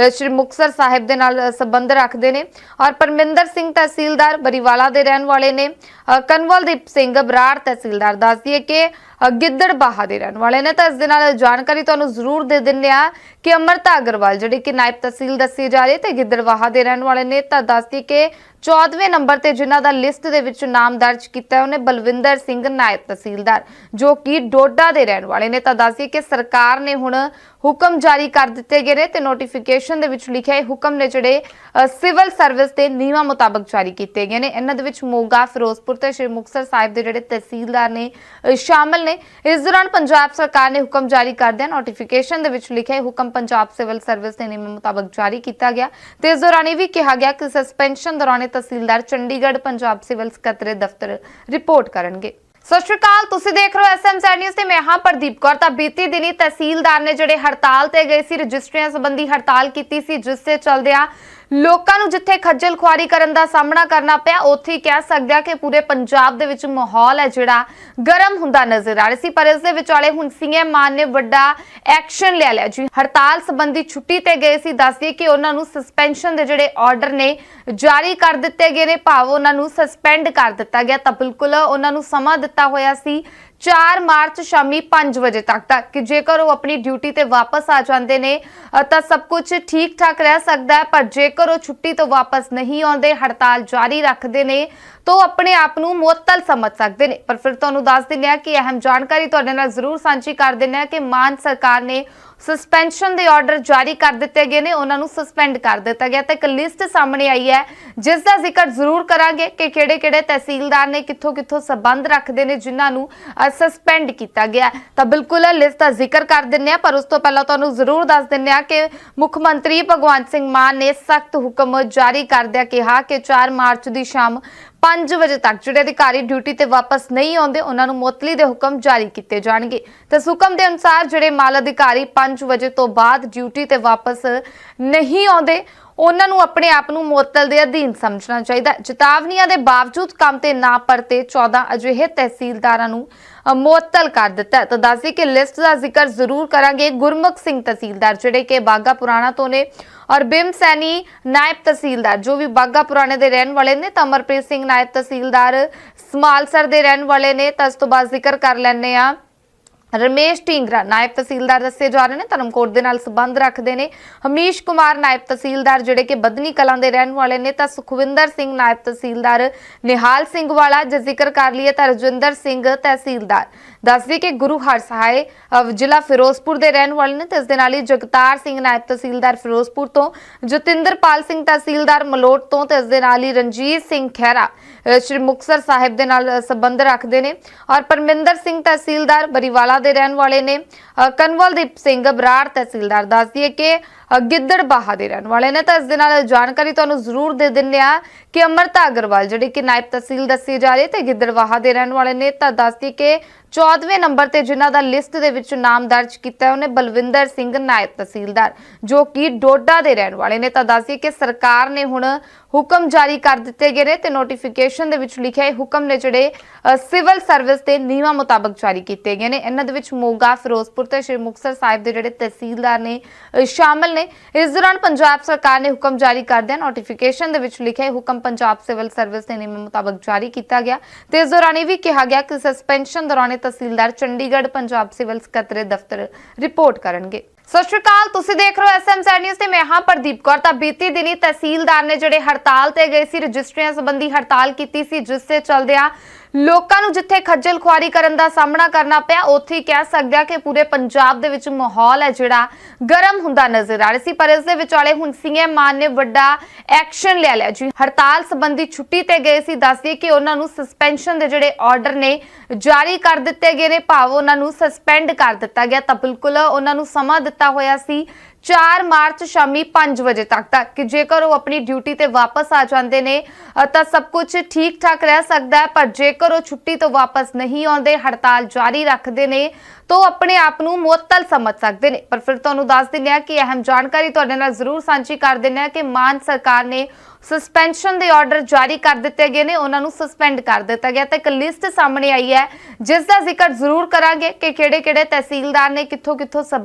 ਸ਼੍ਰੀ ਮੁਕਤਸਰ ਸਾਹਿਬ ਦੇ ਨਾਲ ਸੰਬੰਧ ਰੱਖਦੇ ਨੇ ਔਰ ਪਰਮਿੰਦਰ ਸਿੰਘ ਤਹਿਸੀਲਦਾਰ ਬਰੀਵਾਲਾ ਦੇ ਰਹਿਣ ਵਾਲੇ ਨੇ। ਅ, ਕਨਵਲਦੀਪ ਸਿੰਘ ਬਰਾੜ ਤਹਿਸੀਲਦਾਰ ਦੱਸਦੀ ਹੈ ਕਿ ਗਿੱਦੜਬਾਹਾ ਦੇ ਰਹਿਣ ਵਾਲੇ ਨੇ। ਤਾਂ ਇਸ ਦੇ ਨਾਲ ਜਾਣਕਾਰੀ ਤੁਹਾਨੂੰ ਜ਼ਰੂਰ ਦੇ ਦਿੰਦੇ ਆ ਕਿ ਅਮਰਤਾ ਅਗਰਵਾਲ, ਜਿਹੜੇ ਕਿ ਨਾਇਬ ਤਹਿਸੀਲ ਦੱਸੇ ਜਾ ਰਹੇ ਤੇ ਗਿੱਦੜਬਾਹਾ ਦੇ ਰਹਿਣ ਵਾਲੇ ਨੇ, ਤਾਂ ਦੱਸਦੀ ਕਿ 14ਵੇਂ ਨੰਬਰ ਤੇ ਜਿਨ੍ਹਾਂ ਦਾ ਲਿਸਟ ਦੇ ਵਿੱਚ ਨਾਮ ਦਰਜ ਕੀਤਾ ਉਹਨੇ ਬਲਵਿੰਦਰ ਸਿੰਘ, ਨਾਇਬ ਤਹਿਸੀਲਦਾਰ, ਜੋ ਕਿ ਡੋਡਾ ਦੇ ਰਹਿਣ ਵਾਲੇ ਨੇ। ਤਾਂ ਦੱਸਦੀ ਕਿ ਸਰਕਾਰ ਨੇ ਹੁਣ ਹੁਕਮ ਜਾਰੀ ਕਰ ਦਿੱਤੇ ਗਏ ਨੇ ਤੇ ਨੋਟੀਫਿਕੇਸ਼ਨ ਦੇ ਵਿੱਚ ਲਿਖਿਆ ਇਹ ਹੁਕਮ ਨੇ ਜਿਹੜੇ ਸਿਵਲ ਸਰਵਿਸ ਦੇ ਨਿਯਮਾਂ ਮੁਤਾਬਕ ਜਾਰੀ ਕੀਤੇ ਗਏ ਨੇ। ਇਹਨਾਂ ਦੇ ਵਿੱਚ ਮੋਗਾ, ਫਿਰੋਜ਼ਪੁਰ ਤੇ ਸ਼੍ਰੀ ਮੁਕਤਸਰ ਸਾਹਿਬ ਦੇ ਜਿਹੜੇ ਤਹਿਸੀਲਦਾਰ ਨੇ ਸ਼ਾਮਲ ਨੇ। ਇਸ ਦੌਰਾਨ ਪੰਜਾਬ ਸਰਕਾਰ ਨੇ ਹੁਕਮ ਜਾਰੀ ਕਰਦਿਆਂ ਨੋਟੀਫਿਕੇਸ਼ਨ ਦੇ ਵਿੱਚ ਲਿਖਿਆ ਹੁਕਮ ਪੰਜਾਬ ਸਿਵਲ ਸਰਵਿਸ ਦੇ ਨਿਯਮਾਂ ਮੁਤਾਬਕ ਜਾਰੀ ਕੀਤਾ ਗਿਆ ਤੇ ਇਸ ਦੌਰਾਨ ਇਹ ਵੀ ਕਿਹਾ ਗਿਆ ਕਿ ਸਸਪੈਂਸ਼ਨ ਦੌਰਾਨ ਤਹਿਸੀਲਦਾਰ ਚੰਡੀਗੜ੍ਹ ਪੰਜਾਬ ਸਿਵਲ ਸਕੱਤਰੇ ਦਫ਼ਤਰ ਰਿਪੋਰਟ ਕਰਨਗੇ। ਸਤਿ ਸ਼੍ਰੀ ਅਕਾਲ, ਤੁਸੀਂ ਦੇਖ ਰਹੇ ਹੋ ਐਸਐਮਸੀ ਨਿਊਜ਼ ਤੇ ਮੈਂ ਹਾਂ ਪ੍ਰਦੀਪ ਕੌਰ। ਤਾਂ ਬੀਤੀ ਦਿਨੀ ਤਹਿਸੀਲਦਾਰ ਨੇ ਜਿਹੜੇ ਹੜਤਾਲ ਤੇ ਗਏ ਸੀ, ਰਜਿਸਟਰੀਆਂ ਸੰਬੰਧੀ ਹੜਤਾਲ ਕੀਤੀ ਸੀ, ਜਿਸ ਦੇ ਚੱਲਦਿਆਂ ਲੋਕਾਂ ਨੂੰ ਜਿੱਥੇ ਖੱਜਲ ਖੁਆਰੀ ਕਰਨ ਦਾ ਸਾਹਮਣਾ ਕਰਨਾ ਪਿਆ, ਉੱਥੇ ਹੀ ਕਹਿ ਸਕਦੇ ਆ ਕਿ ਪੂਰੇ ਪੰਜਾਬ ਦੇ ਵਿੱਚ ਮਾਹੌਲ ਹੈ ਜਿਹੜਾ ਗਰਮ ਹੁੰਦਾ ਨਜ਼ਰ ਆ ਰਿਹਾ ਸੀ, ਪਰ ਇਸ ਦੇ ਵਿਚਾਲੇ ਹੁਣ ਸੀਐਮ ਮਾਨ ਨੇ ਵੱਡਾ ਐਕਸ਼ਨ ਲੈ ਲਿਆ। ਜੀ, ਹੜਤਾਲ ਸੰਬੰਧੀ ਛੁੱਟੀ ਤੇ ਗਏ ਸੀ ਦੱਸਦੀ ਕਿ ਉਹਨਾਂ ਨੂੰ ਸਸਪੈਂਸ਼ਨ ਦੇ ਜਿਹੜੇ ਆਰਡਰ ਨੇ ਜਾਰੀ ਕਰ ਦਿੱਤੇ ਗਏ ਨੇ, ਭਾਵ ਉਹਨਾਂ ਨੂੰ ਸਸਪੈਂਡ ਕਰ ਦਿੱਤਾ ਗਿਆ, ਤਾਂ ਬਿਲਕੁਲ ਉਹਨਾਂ ਨੂੰ ਸਮਾਂ ਦਿੱਤਾ ਹੋਇਆ ਸੀ। 4 ਮਾਰਚ ਸ਼ਾਮੀ 5 ਵਜੇ ਤੱਕ ਦਾ ਕਿ ਜੇਕਰ ਉਹ ਆਪਣੀ ਡਿਊਟੀ ਤੇ ਵਾਪਸ ਆ ਜਾਂਦੇ ਨੇ ਤਾਂ ਸਭ ਕੁਝ ਠੀਕ ਠਾਕ ਰਹਿ ਸਕਦਾ ਹੈ, ਪਰ ਜੇਕਰ ਉਹ ਛੁੱਟੀ ਤੋਂ ਵਾਪਸ ਨਹੀਂ ਆਉਂਦੇ, ਹੜਤਾਲ ਜਾਰੀ ਰੱਖਦੇ ਨੇ, ਤਾਂ ਉਹ ਆਪਣੇ ਆਪ ਨੂੰ ਮੁਅੱਤਲ ਸਮਝ ਸਕਦੇ ਨੇ। ਪਰ ਫਿਰ ਤੁਹਾਨੂੰ ਦੱਸ ਦਿੰਦੇ ਹਾਂ ਕਿ ਅਹਿਮ ਜਾਣਕਾਰੀ ਤੁਹਾਡੇ ਨਾਲ ਜ਼ਰੂਰ ਸਾਂਝੀ ਕਰ ਦਿੰਦੇ ਹਾਂ ਕਿ ਮਾਨ ਸਰਕਾਰ ਨੇ ਸਸਪੈਂਸ਼ਨ ਦੇ ਆਰਡਰ ਜਾਰੀ ਕਰ ਦਿੱਤੇ ਗਏ ਨੇ, ਉਹਨਾਂ ਨੂੰ ਸਸਪੈਂਡ ਕਰ ਦਿੱਤਾ ਗਿਆ। ਤੇ ਇੱਕ ਲਿਸਟ ਸਾਹਮਣੇ ਆਈ ਹੈ, ਜਿਸ ਦਾ ਜ਼ਿਕਰ ਜ਼ਰੂਰ ਕਰਾਂਗੇ ਕਿ ਕਿਹੜੇ-ਕਿਹੜੇ ਤਹਿਸੀਲਦਾਰ ਨੇ ਕਿੱਥੋਂ-ਕਿੱਥੋਂ ਸਬੰਧ ਰੱਖਦੇ ਨੇ, ਜਿਨ੍ਹਾਂ ਨੂੰ ਸਸਪੈਂਡ ਕੀਤਾ ਗਿਆ। ਤਾਂ ਬਿਲਕੁਲ ਲਿਸਟ ਦਾ ਜ਼ਿਕਰ ਕਰ ਦਿੰਨੇ ਆ ਪਰ ਉਸ ਤੋਂ ਪਹਿਲਾਂ ਤੁਹਾਨੂੰ ਜ਼ਰੂਰ ਦੱਸ ਦਿੰਨੇ ਆ ਕਿ ਮੁੱਖ ਮੰਤਰੀ ਭਗਵੰਤ ਸਿੰਘ ਮਾਨ ਨੇ ਸਖਤ ਹੁਕਮ ਜਾਰੀ ਕਰਦਿਆਂ ਕਿਹਾ ਕਿ 4 ਮਾਰਚ ਦੀ ਸ਼ਾਮ 5 ਵਜੇ ਤੱਕ ਜਿਹੜੇ ਅਧਿਕਾਰੀ ਡਿਊਟੀ ਤੇ ਵਾਪਸ ਨਹੀਂ ਆਉਂਦੇ, ਉਹਨਾਂ ਨੂੰ ਮੁਅੱਤਲੀ ਦੇ ਹੁਕਮ ਜਾਰੀ ਕੀਤੇ ਜਾਣਗੇ। ਤੇ ਹੁਕਮ ਦੇ ਅਨੁਸਾਰ ਜਿਹੜੇ ਮਾਲ ਅਧਿਕਾਰੀ 5 ਵਜੇ ਤੋਂ ਬਾਅਦ ਡਿਊਟੀ ਤੇ ਵਾਪਸ ਨਹੀਂ ਆਉਂਦੇ ਉਹਨਾਂ ਨੂੰ ਆਪਣੇ ਆਪ ਨੂੰ ਮੁਅੱਤਲ ਦੇ ਅਧੀਨ ਸਮਝਣਾ ਚਾਹੀਦਾ ਹੈ। ਚੇਤਾਵਨੀਆਂ ਦੇ ਬਾਵਜੂਦ ਕੰਮ ਤੇ ਨਾ ਪਰਤੇ 14 ਅਜਿਹੇ ਤਹਿਸੀਲਦਾਰਾਂ ਨੂੰ ਮੁਅੱਤਲ ਕਰ ਦਿੱਤਾ ਹੈ। ਤਾਂ ਦੱਸਦੀ ਕਿ ਲਿਸਟ ਦਾ ਜ਼ਿਕਰ ਜ਼ਰੂਰ ਕਰਾਂਗੇ ਗੁਰਮੁਖ ਸਿੰਘ ਤਹਿਸੀਲਦਾਰ, ਜਿਹੜੇ ਕਿ ਬਾਗਾ ਪੁਰਾਣਾ ਤੋਂ ਨੇ, ਔਰ ਬਿਮ ਸੈਣੀ ਨਾਇਬ ਤਹਿਸੀਲਦਾਰ, ਜੋ ਵੀ ਬਾਗਾ ਪੁਰਾਣੇ ਦੇ ਰਹਿਣ ਵਾਲੇ ਨੇ, ਤਾਂ ਅਮਰਪ੍ਰੀਤ ਸਿੰਘ ਨਾਇਬ ਤਹਿਸੀਲਦਾਰ ਸਮਾਲਸਰ ਦੇ ਰਹਿਣ ਵਾਲੇ ਨੇ, ਤਾਂ ਇਸ ਤੋਂ ਬਾਅਦ ਜ਼ਿਕਰ ਕਰ ਲੈਣੇ ਆ ਰਮੇਸ਼ ਢੀਂਗਰਾ ਨਾਇਬ ਤਹਿਸੀਲਦਾਰ ਦੱਸੇ ਜਾ ਰਹੇ ਨੇ ਧਰਮਕੋਟ ਦੇ ਨਾਲ ਸੰਬੰਧ ਰੱਖਦੇ ਨੇ ਹਮੀਸ਼ ਕੁਮਾਰ ਨਾਇਬ ਤਹਿਸੀਲਦਾਰ ਜਿਹੜੇ ਕਿ ਬਦਨੀ ਕਲਾਂ ਦੇ ਰਹਿਣ ਵਾਲੇ ਨੇ ਤਾਂ ਸੁਖਵਿੰਦਰ ਸਿੰਘ ਨਾਇਬ ਤਹਿਸੀਲਦਾਰ ਨਿਹਾਲ ਸਿੰਘ ਵਾਲਾ ਜੇ ਜ਼ਿਕਰ ਕਰ ਲਈਏ ਤਾਂ ਰਜਿੰਦਰ ਸਿੰਘ ਤਹਿਸੀਲਦਾਰ ਦੱਸਦੀ ਕਿ ਗੁਰੂ ਹਰਸਹਾਏ ਅਹ, ਜ਼ਿਲ੍ਹਾ ਫਿਰੋਜ਼ਪੁਰ ਦੇ ਰਹਿਣ ਵਾਲੇ ਨੇ ਤੇ ਇਸ ਦੇ ਨਾਲ ਹੀ ਜਗਤਾਰ ਸਿੰਘ ਨਾਇਬ ਤਹਿਸੀਲਦਾਰ ਫਿਰੋਜ਼ਪੁਰ ਤੋਂ ਜਤਿੰਦਰਪਾਲ ਸਿੰਘ ਤਹਿਸੀਲਦਾਰ ਮਲੋਟ ਤੋਂ ਤੇ ਇਸ ਦੇ ਨਾਲ ਹੀ ਰਣਜੀਤ ਸਿੰਘ ਖਹਿਰਾ ਸ਼੍ਰੀ ਮੁਕਤਸਰ ਸਾਹਿਬ ਦੇ ਨਾਲ ਸੰਬੰਧ ਰੱਖਦੇ ਨੇ। ਔਰ ਪਰਮਿੰਦਰ ਸਿੰਘ ਤਹਿਸੀਲਦਾਰ ਬਰੀਵਾਲਾ ਦੇ ਰਹਿਣ ਵਾਲੇ ਨੇ ਕਨਵਲਦੀਪ ਸਿੰਘ ਬਰਾੜ ਤਹਿਸੀਲਦਾਰ ਦੱਸਦੀ ਹੈ ਕਿ ਅਹ, ਗਿੱਦੜਬਾਹਾ ਦੇ ਰਹਿਣ ਵਾਲੇ ਨੇ। ਤਾਂ ਇਸ ਦੇ ਨਾਲ ਜਾਣਕਾਰੀ ਤੁਹਾਨੂੰ ਜ਼ਰੂਰ ਦੇ ਦਿੰਦੇ ਆ ਕਿ ਅਮਰਤਾ ਅਗਰਵਾਲ ਜਿਹੜੀ ਕਿ ਨਾਇਬ ਤਹਿਸੀਲ ਦੱਸੀ ਜਾ ਰਹੀ ਤੇ ਗਿੱਦੜਬਾਹਾ ਦੇ ਰਹਿਣ ਵਾਲੇ ਨੇ ਤਾਂ ਦੱਸਦੀ ਕਿ 14ਵੇਂ ਨੰਬਰ ਤੇ ਜਿਨ੍ਹਾਂ ਦਾ ਲਿਸਟ ਦੇ ਵਿੱਚ ਨਾਮ ਦਰਜ ਕੀਤਾ ਉਹਨੇ ਬਲਵਿੰਦਰ ਸਿੰਘ ਨਾਇਬ ਤਹਿਸੀਲਦਾਰ ਜੋ ਕਿ ਡੋਡਾ ਦੇ ਰਹਿਣ ਵਾਲੇ ਨੇ। ਤਾਂ ਦੱਸਦੀ ਕਿ ਸਰਕਾਰ ਨੇ ਹੁਣ ਹੁਕਮ ਜਾਰੀ ਕਰ ਦਿੱਤੇ ਗਏ ਨੇ ਤੇ ਨੋਟੀਫਿਕੇਸ਼ਨ ਦੇ ਵਿੱਚ ਲਿਖਿਆ ਇਹ ਹੁਕਮ ਨੇ ਜਿਹੜੇ ਸਿਵਲ ਸਰਵਿਸ ਦੇ ਨਿਯਮਾਂ ਮੁਤਾਬਕ ਜਾਰੀ ਕੀਤੇ ਗਏ ਨੇ। ਇਹਨਾਂ ਦੇ ਵਿੱਚ ਮੋਗਾ ਫਿਰੋਜ਼ਪੁਰ ਤੇ ਸ਼੍ਰੀ ਮੁਕਤਸਰ ਸਾਹਿਬ ਦੇ ਜਿਹੜੇ ਤਹਿਸੀਲਦਾਰ ਨੇ ਸ਼ਾਮਲ ਨੇ। ਇਸ ਦੌਰਾਨ ਪੰਜਾਬ ਸਰਕਾਰ ਨੇ ਹੁਕਮ ਜਾਰੀ ਕਰਦਿਆਂ ਨੋਟੀਫਿਕੇਸ਼ਨ ਦੇ ਵਿੱਚ ਲਿਖਿਆ ਹੁਕਮ ਪੰਜਾਬ ਸਿਵਲ ਸਰਵਿਸ ਦੇ ਨਿਯਮਾਂ ਮੁਤਾਬਕ ਜਾਰੀ ਕੀਤਾ ਗਿਆ। ਤੇ ਇਸ ਦੌਰਾਨ ਇਹ ਵੀ ਕਿਹਾ ਗਿਆ ਕਿ ਸਸਪੈਂਸ਼ਨ ਦੌਰਾਨ ਤਹਿਸੀਲਦਾਰ ਚੰਡੀਗੜ੍ਹ, ਪੰਜਾਬ ਸਿਵਲ ਸਕੱਤਰੇ ਦਫ਼ਤਰ ਰਿਪੋਰਟ ਕਰਨਗੇ। ਸਤਿ ਸ਼੍ਰੀ ਅਕਾਲ, ਤੁਸੀਂ ਦੇਖ ਰਹੇ ਹੋ ਐਸਐਮਸੀ ਨਿਊਜ਼ ਤੇ ਮੈਂ ਹਾਂ ਪ੍ਰਦੀਪ ਕੌਰ। ਤਾਂ ਬੀਤੀ ਦਿਨੀ ਤਹਿਸੀਲਦਾਰ ਨੇ ਜਿਹੜੇ ਹੜਤਾਲ ਤੇ ਗਏ ਸੀ, ਰਜਿਸਟਰੀਆਂ ਸੰਬੰਧੀ ਹੜਤਾਲ ਕੀਤੀ ਸੀ, ਜਿਸ ਤੇ ਚੱਲਦਿਆਂ ਲੋਕਾਂ ਨੂੰ ਜਿੱਥੇ ਖੱਜਲ ਖੁਆਰੀ ਕਰਨ ਦਾ ਸਾਹਮਣਾ ਕਰਨਾ ਪਿਆ, ਉੱਥੇ ਹੀ ਕਹਿ ਸਕਦੇ ਆ ਕਿ ਪੂਰੇ ਪੰਜਾਬ ਦੇ ਵਿੱਚ ਮਾਹੌਲ ਹੈ ਜਿਹੜਾ, ਗਰਮ ਹੁੰਦਾ ਨਜ਼ਰ ਆ ਰਿਹਾ ਸੀ, ਪਰ ਇਸ ਦੇ ਵਿਚਾਲੇ ਹੁਣ ਸੀਐਮ ਮਾਨ ਨੇ ਵੱਡਾ ਐਕਸ਼ਨ ਲੈ ਲਿਆ ਜੀ। ਹੜਤਾਲ ਸੰਬੰਧੀ ਛੁੱਟੀ ਤੇ ਗਏ ਸੀ ਦੱਸਦੀ ਕਿ ਉਹਨਾਂ ਨੂੰ ਸਸਪੈਂਸ਼ਨ ਦੇ ਜਿਹੜੇ ਆਰਡਰ ਨੇ ਜਾਰੀ ਕਰ ਦਿੱਤੇ ਗਏ ਨੇ, ਭਾਵ ਉਹਨਾਂ ਨੂੰ ਸਸਪੈਂਡ ਕਰ ਦਿੱਤਾ ਗਿਆ, ਤਾਂ ਬਿਲਕੁਲ ਉਹਨਾਂ ਨੂੰ ਸਮਾਂ ਦਿੱਤਾ ਹੋਇਆ ਸੀ। 4 ਮਾਰਚ ਸ਼ਾਮੀ 5 ਵਜੇ ਤੱਕ ਦਾ ਕਿ ਜੇਕਰ ਉਹ ਆਪਣੀ ਡਿਊਟੀ ਤੇ ਵਾਪਸ ਆ ਜਾਂਦੇ ਨੇ ਤਾਂ ਸਭ ਕੁਝ ਠੀਕ ਠਾਕ ਰਹਿ ਸਕਦਾ ਹੈ, ਪਰ ਜੇਕਰ ਉਹ ਛੁੱਟੀ ਤੋਂ ਵਾਪਸ ਨਹੀਂ ਆਉਂਦੇ, ਹੜਤਾਲ ਜਾਰੀ ਰੱਖਦੇ ਨੇ, ਤਾਂ ਉਹ ਆਪਣੇ ਆਪ ਨੂੰ ਮੁਅੱਤਲ ਸਮਝ ਸਕਦੇ ਨੇ। ਪਰ ਫਿਰ ਤੁਹਾਨੂੰ ਦੱਸ ਦਿੰਦੇ ਆ ਕਿ ਅਹਿਮ ਜਾਣਕਾਰੀ ਤੁਹਾਡੇ ਨਾਲ ਜ਼ਰੂਰ ਸਾਂਝੀ ਕਰ ਦਿੰਦੇ ਆ ਕਿ ਮਾਨ ਸਰਕਾਰ ਨੇ ਸਸਪੈਂਸ਼ਨ ਦੇ ਆਰਡਰ ਜਾਰੀ ਕਰ ਦਿੱਤੇ ਗਏ ਨੇ, ਉਹਨਾਂ ਨੂੰ ਸਸਪੈਂਡ ਕਰ ਦਿੱਤਾ ਗਿਆ ਤਾਂ ਇੱਕ ਲਿਸਟ ਸਾਹਮਣੇ ਆਈ ਹੈ, ਜਿਸ ਦਾ ਜ਼ਿਕਰ ਜ਼ਰੂਰ ਕਰਾਂਗੇ ਕਿ ਕਿਹੜੇ-ਕਿਹੜੇ ਤਹਿਸੀਲਦਾਰ ਨੇ, ਕਿੱਥੋਂ-ਕਿੱਥੋਂ ਸਬੰਧ